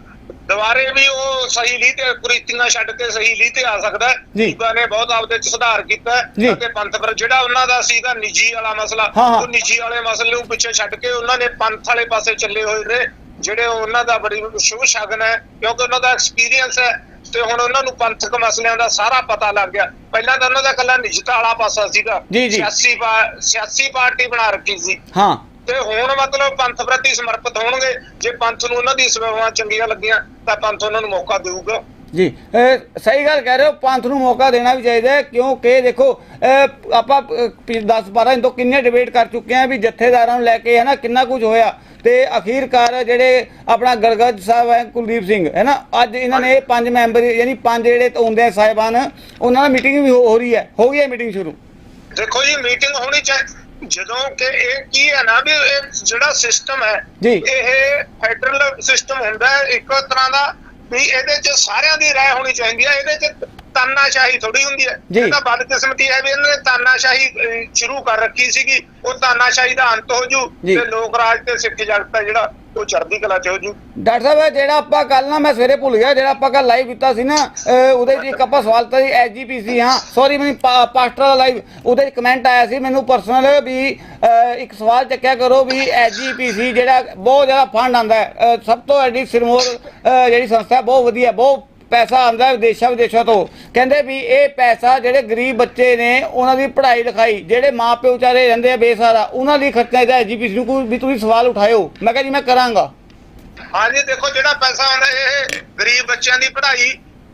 ਦੁਬਾਰੇ ਵੀ ਉਹ ਸਹੀ ਲੀਹ ਤੇ ਕੁਰੀਤੀਆਂ ਛੱਡ ਕੇ ਸਹੀ ਲੀਹ ਤੇ ਆ ਸਕਦਾ। ਬੀਬਾ ਨੇ ਬਹੁਤ ਆਪਦੇ ਚ ਸੁਧਾਰ ਕੀਤਾ ਅਤੇ ਪੰਥ ਪਰ ਜਿਹੜਾ ਉਹਨਾਂ ਦਾ ਸੀਗਾ ਨਿੱਜੀ ਵਾਲਾ ਮਸਲਾ। ਉਹ ਨਿੱਜੀ ਵਾਲੇ ਮਸਲੇ ਨੂੰ ਪਿੱਛੇ ਛੱਡ ਕੇ ਉਹਨਾਂ ਨੇ ਪੰਥ ਵਾਲੇ ਪਾਸੇ ਚੱਲੇ ਹੋਏ ਨੇ ਜਿਹੜੇ ਉਹਨਾਂ ਦਾ ਬੜੀ ਸ਼ੁਭ ਸ਼ਗਨ ਹੈ ਕਿਉਂਕਿ ਉਹਨਾਂ ਦਾ ਐਕਸਪੀਰੀਅੰਸ ਹੈ ਤੇ ਹੁਣ ਉਹਨਾਂ ਨੂੰ ਪੰਥਕ ਮਸਲਿਆਂ ਦਾ ਸਾਰਾ ਪਤਾ ਲੱਗ ਗਿਆ ਪਹਿਲਾਂ ਤਾਂ ਉਹਨਾਂ ਦਾ ਕੱਲਾ ਨਿਜਤਾ ਵਾਲਾ ਪਾਸਾ ਸੀਗਾ। ਸਿਆਸੀ ਸਿਆਸੀ ਪਾਰਟੀ ਬਣਾ ਰੱਖੀ ਸੀ ਹਾਂ ਤੇ ਹੁਣ ਮਤਲਬ ਪੰਥ ਪ੍ਰਤੀ ਸਮਰਪਿਤ ਹੋਣਗੇ। ਜੇ ਪੰਥ ਨੂੰ ਉਹਨਾਂ ਦੀ ਸੇਵਾਵਾਂ ਚੰਗੀਆਂ ਲੱਗੀਆਂ ਤਾਂ ਪੰਥ ਉਹਨਾਂ ਨੂੰ ਮੌਕਾ ਦੇਊਗਾ। ਜੀ ਸਹੀ ਗੱਲ ਕਹਿ ਰਹੇ ਹੋ ਪੰਥ ਨੂੰ ਮੌਕਾ ਦੇਣਾ ਵੀ ਚਾਹੀਦਾ ਕਿਉਂਕਿ ਦੇਖੋ ਆਪਾਂ 10 12 ਦਿਨ ਤੋਂ ਕਿੰਨੇ ਡਿਬੇਟ ਕਰ ਚੁੱਕੇ ਆ ਵੀ ਜਥੇਦਾਰਾਂ ਨੂੰ ਲੈ ਕੇ ਹੈ ਨਾ ਕਿੰਨਾ ਕੁਝ ਹੋਇਆ। ਤੇ ਅਖੀਰਕਾਰ ਜਿਹੜੇ ਆਪਣਾ ਗਰਗਜ ਸਾਹਿਬ ਹੈ ਕੁਲਦੀਪ ਸਿੰਘ ਹੈ ਨਾ ਅੱਜ ਇਹਨਾਂ ਨੇ ਪੰਜ ਮੈਂਬਰ ਯਾਨੀ ਪੰਜ ਜਿਹੜੇ ਹੁੰਦੇ ਆ ਸਾਹਿਬਾਨ ਉਹਨਾਂ ਨਾਲ ਮੀਟਿੰਗ ਵੀ ਹੋ ਰਹੀ ਹੈ। ਹੋ ਗਈ ਹੈ ਮੀਟਿੰਗ ਸ਼ੁਰੂ? ਦੇਖੋ ਜੀ ਮੀਟਿੰਗ ਹੋਣੀ ਚਾਹੀਦੀ ਜਦੋਂ ਕਿ ਇਹ ਕੀ ਹੈ ਨਾ ਵੀ ਇਹ ਜਿਹੜਾ ਸਿਸਟਮ ਹੈ। ਇਹ ਫੈਡਰਲ ਸਿਸਟਮ ਹੁੰਦਾ ਹੈ ਇੱਕ ਤਰ੍ਹਾਂ ਦਾ ਵੀ ਇਹਦੇ 'ਚ ਸਾਰਿਆਂ ਦੀ ਰਾਏ ਹੋਣੀ ਚਾਹੀਦੀ ਹੈ ਇਹਦੇ 'ਚ ਤਾਨਾਸ਼ਾਹੀ ਥੋੜੀ ਹੁੰਦੀ ਹੈ। ਇਹ ਤਾਂ ਬਦਕਿਸਮਤੀ ਹੈ ਵੀ ਇਹਨਾਂ ਨੇ ਤਾਨਾਸ਼ਾਹੀ ਸ਼ੁਰੂ ਕਰ ਰੱਖੀ ਸੀਗੀ। ਉਹ ਤਾਨਾਸ਼ਾਹੀ ਦਾ ਅੰਤ ਹੋ ਜੂ। ਤੇ ਲੋਕ ਰਾਜ ਤੇ ਸਿੱਖ ਜਗਤ ਹੈ ਜਿਹੜਾ ਉਹ ਚੜ੍ਹਦੀ ਕਲਾ ਚ ਹੋ ਜੂ ਡਾਕਟਰ ਸਾਹਿਬ ਜਿਹੜਾ ਆਪਾਂ ਕੱਲ ਨਾ ਮੈਂ ਸਵੇਰੇ ਭੁੱਲ ਗਿਆ ਜਿਹੜਾ ਆਪਾਂ ਕੱਲ ਲਾਈਵ ਕੀਤਾ ਸੀ ਨਾ ਉਹਦੇ 'ਚ ਇੱਕ ਆਪਾਂ ਸਵਾਲ ਸੀ ਐਸਜੀਪੀਸੀ ਹਾਂ। ਸੌਰੀ ਮੈਨੂੰ ਪਾਸਟਰ ਦਾ ਲਾਈਵ ਉਹਦੇ 'ਚ ਕਮੈਂਟ ਆਇਆ ਸੀ ਮੈਨੂੰ ਪਰਸਨਲ ਵੀ ਇੱਕ ਸਵਾਲ ਚੱਕਿਆ ਕਰੋ ਵੀ ਐਸਜੀਪੀਸੀ ਜਿਹੜਾ ਬਹੁਤ ਜ਼ਿਆਦਾ ਫੰਡ ਆਂਦਾ ਹੈ। ਸਭ ਤੋਂ ਐਡੀ ਸਿਰਮੌਰ ਜਿਹੜੀ ਸੰਸਥਾ ਬਹੁਤ ਵਧੀਆ ਬਹੁਤ ਪੈਸਾ ਹੈ ਵਿਦੇਸ਼ਾਂ ਵਿਦੇਸ਼ਾਂ ਤੋਂ। ਕਹਿੰਦੇ ਵੀ ਇਹ ਪੈਸਾ ਜਿਹੜੇ ਗਰੀਬ ਬੱਚੇ ਨੇ ਉਹਨਾਂ ਦੀ ਪੜ੍ਹਾਈ ਲਿਖਾਈ ਜਿਹੜੇ ਮਾਪਿਓ ਵਿਚਾਰੇ ਰਹਿੰਦੇ ਆ ਬੇਸਹਾਰਾ ਉਹਨਾਂ ਲਈ ਖਰਚਾ ਇਹਦਾ ਐਸਜੀਪੀਸੀ ਨੂੰ ਕੋਈ ਵੀ ਤੁਸੀਂ ਸਵਾਲ ਉਠਾਇਓ। ਮੈਂ ਕਿਹਾ ਜੀ ਮੈਂ ਕਰਾਂਗਾ। ਹਾਂਜੀ ਦੇਖੋ ਜਿਹੜਾ ਪੈਸਾ ਆਉਂਦਾ ਇਹ ਗਰੀਬ ਬੱਚਿਆਂ ਦੀ ਪੜ੍ਹਾਈ।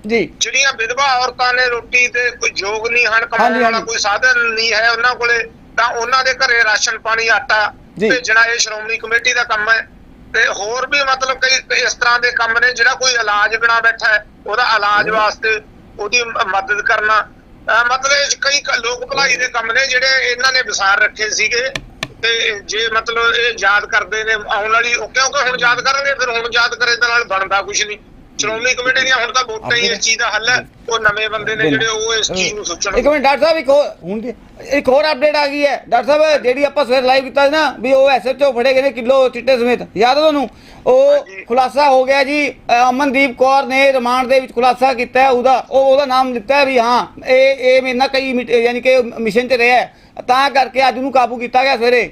ਜੀ। ਜਿਹੜੀਆਂ ਵਿਧਵਾ ਔਰਤਾਂ ਨੇ ਰੋਟੀ ਤੇ ਕੋਈ ਯੋਗ ਨਹੀਂ ਹਨ ਕਮਾਉਣ ਵਾਲਾ। ਕੋਈ ਸਾਧਨ ਨਹੀਂ ਹੈ ਉਹਨਾਂ ਕੋਲੇ ਤਾਂ ਉਹਨਾਂ ਦੇ ਘਰੇ ਰਾਸ਼ਨ ਪਾਣੀ ਆਟਾ। ਭੇਜਣਾ ਇਹ ਸ਼੍ਰੋਮਣੀ ਕਮੇਟੀ ਦਾ ਕੰਮ ਹੈ। ਤੇ ਹੋਰ ਵੀ ਮਤਲਬ ਕਈ ਇਸ ਤਰ੍ਹਾਂ ਦੇ ਕੰਮ ਨੇ ਜਿਹੜਾ ਕੋਈ ਇਲਾਜ ਬਿਨਾ ਬੈਠਾ ਹੈ ਉਹਦਾ ਇਲਾਜ ਵਾਸਤੇ ਉਹਦੀ ਮਦਦ ਕਰਨਾ। ਮਤਲਬ ਇਹ ਕਈ ਲੋਕ ਭਲਾਈ ਦੇ ਕੰਮ ਨੇ ਜਿਹੜੇ ਇਹਨਾਂ ਨੇ ਵਿਸਾਰ ਰੱਖੇ ਸੀਗੇ। ਤੇ ਜੇ ਮਤਲਬ ਇਹ ਯਾਦ ਕਰਦੇ ਨੇ ਆਉਣ ਵਾਲੀ ਕਿਉਂਕਿ ਹੁਣ ਯਾਦ ਕਰਨਗੇ ਫਿਰ ਹੁਣ ਯਾਦ ਕਰੇ ਦੇ ਨਾਲ ਬਣਦਾ ਕੁਝ ਨਹੀਂ ਸ਼੍ਰੋਮਣੀ ਕਮੇਟੀ ਦੀਆਂ ਹੁਣ ਤਾਂ ਵੋਟਾਂ ਹੀ ਇਸ ਚੀਜ਼ ਦਾ ਹੱਲ ਹੈ। ਉਹ ਨਵੇਂ ਬੰਦੇ ਨੇ ਜਿਹੜੇ ਉਹ ਇਸ ਚੀਜ਼ ਨੂੰ ਸੋਚਣ ਇੱਕ ਮਿੰਟ ਡਾਕਟਰ ਸਾਹਿਬ ਇੱਕ ਹੋਰ ਹੁਣ ਦੀ- ਇੱਕ ਹੋਰ ਅਪਡੇਟ ਆ ਗਈ ਹੈ। ਡਾਕਟਰ ਸਾਹਿਬ ਜਿਹੜੀ ਆਪਾਂ ਸਵੇਰ ਲਾਈਵ ਕੀਤਾ ਸੀ ਨਾ ਵੀ ਉਹ ਐਸਐਚਓ ਫੜੇ ਗਏ ਨੇ ਕਿਲੋ ਚਿੱਟੇ ਸਮੇਤ। ਯਾਦ ਹੈ ਤੁਹਾਨੂੰ? ਉਹ ਹਾਂਜੀ। ਖੁਲਾਸਾ ਹੋ ਗਿਆ ਜੀ। ਅ, ਅਮਨਦੀਪ ਕੌਰ ਨੇ ਰਿਮਾਂਡ ਦੇ ਵਿੱਚ ਖੁਲਾਸਾ ਕੀਤਾ ਹੈ। ਉਹਦਾ ਉਹ ਉਹਦਾ ਨਾਮ ਲਿੱਤਾ ਹੈ ਵੀ ਹਾਂ ਇਹ ਇਹ ਮੇਰੇ ਨਾਲ ਕਈ ਮਿਟ- ਯਾਨੀ ਕਿ ਮਿਸ਼ਨ 'ਚ ਰਿਹਾ ਹੈ। ਤਾਂ ਕਰਕੇ ਅੱਜ ਨੂੰ ਕਾਬੂ ਕੀਤਾ ਗਿਆ ਸਵੇਰੇ।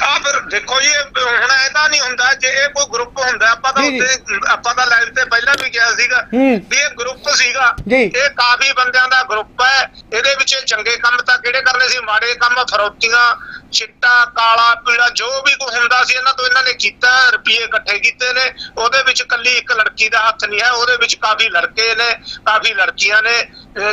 ਆ ਫਿਰ ਦੇਖੋ ਜੀ ਇਹ ਹੁਣ ਐਦਾ ਨਹੀਂ ਹੁੰਦਾ ਜੇ ਇਹ ਕੋਈ ਗਰੁੱਪ ਹੁੰਦਾ ਆਪਾਂ ਜੀ। ਉੱਤੇ ਆਪਾਂ ਤਾਂ ਲਾਈਵ ਤੇ ਪਹਿਲਾਂ ਵੀ ਕਿਹਾ ਸੀਗਾ। ਵੀ ਇਹ ਗਰੁੱਪ ਸੀਗਾ। ਇਹ ਕਾਫੀ ਬੰਦਿਆਂ ਦਾ ਗਰੁੱਪ ਹੈ। ਇਹਦੇ ਵਿੱਚ ਚੰਗੇ ਕੰਮ ਤਾਂ ਕਿਹੜੇ ਕਰਨੇ ਸੀ? ਮਾੜੇ ਕੰਮ ਫਰੌਤੀਆਂ ਚਿੱਟਾ ਕਾਲਾ ਪੀਲਾ ਜੋ ਵੀ ਕੁਝ ਹੁੰਦਾ ਸੀ ਇਹਨਾਂ ਤੋਂ ਇਹਨਾਂ ਨੇ ਕੀਤਾ ਰੁਪਏ ਇਕੱਠੇ ਕੀਤੇ ਨੇ। ਉਹਦੇ ਵਿੱਚ ਕੱਲੀ ਇੱਕ ਲੜਕੀ ਦਾ ਹੱਥ ਨਹੀਂ ਹੈ। ਉਹਦੇ ਵਿੱਚ ਕਾਫੀ ਲੜਕੇ ਨੇ ਕਾਫੀ ਲੜਕੀਆਂ ਨੇ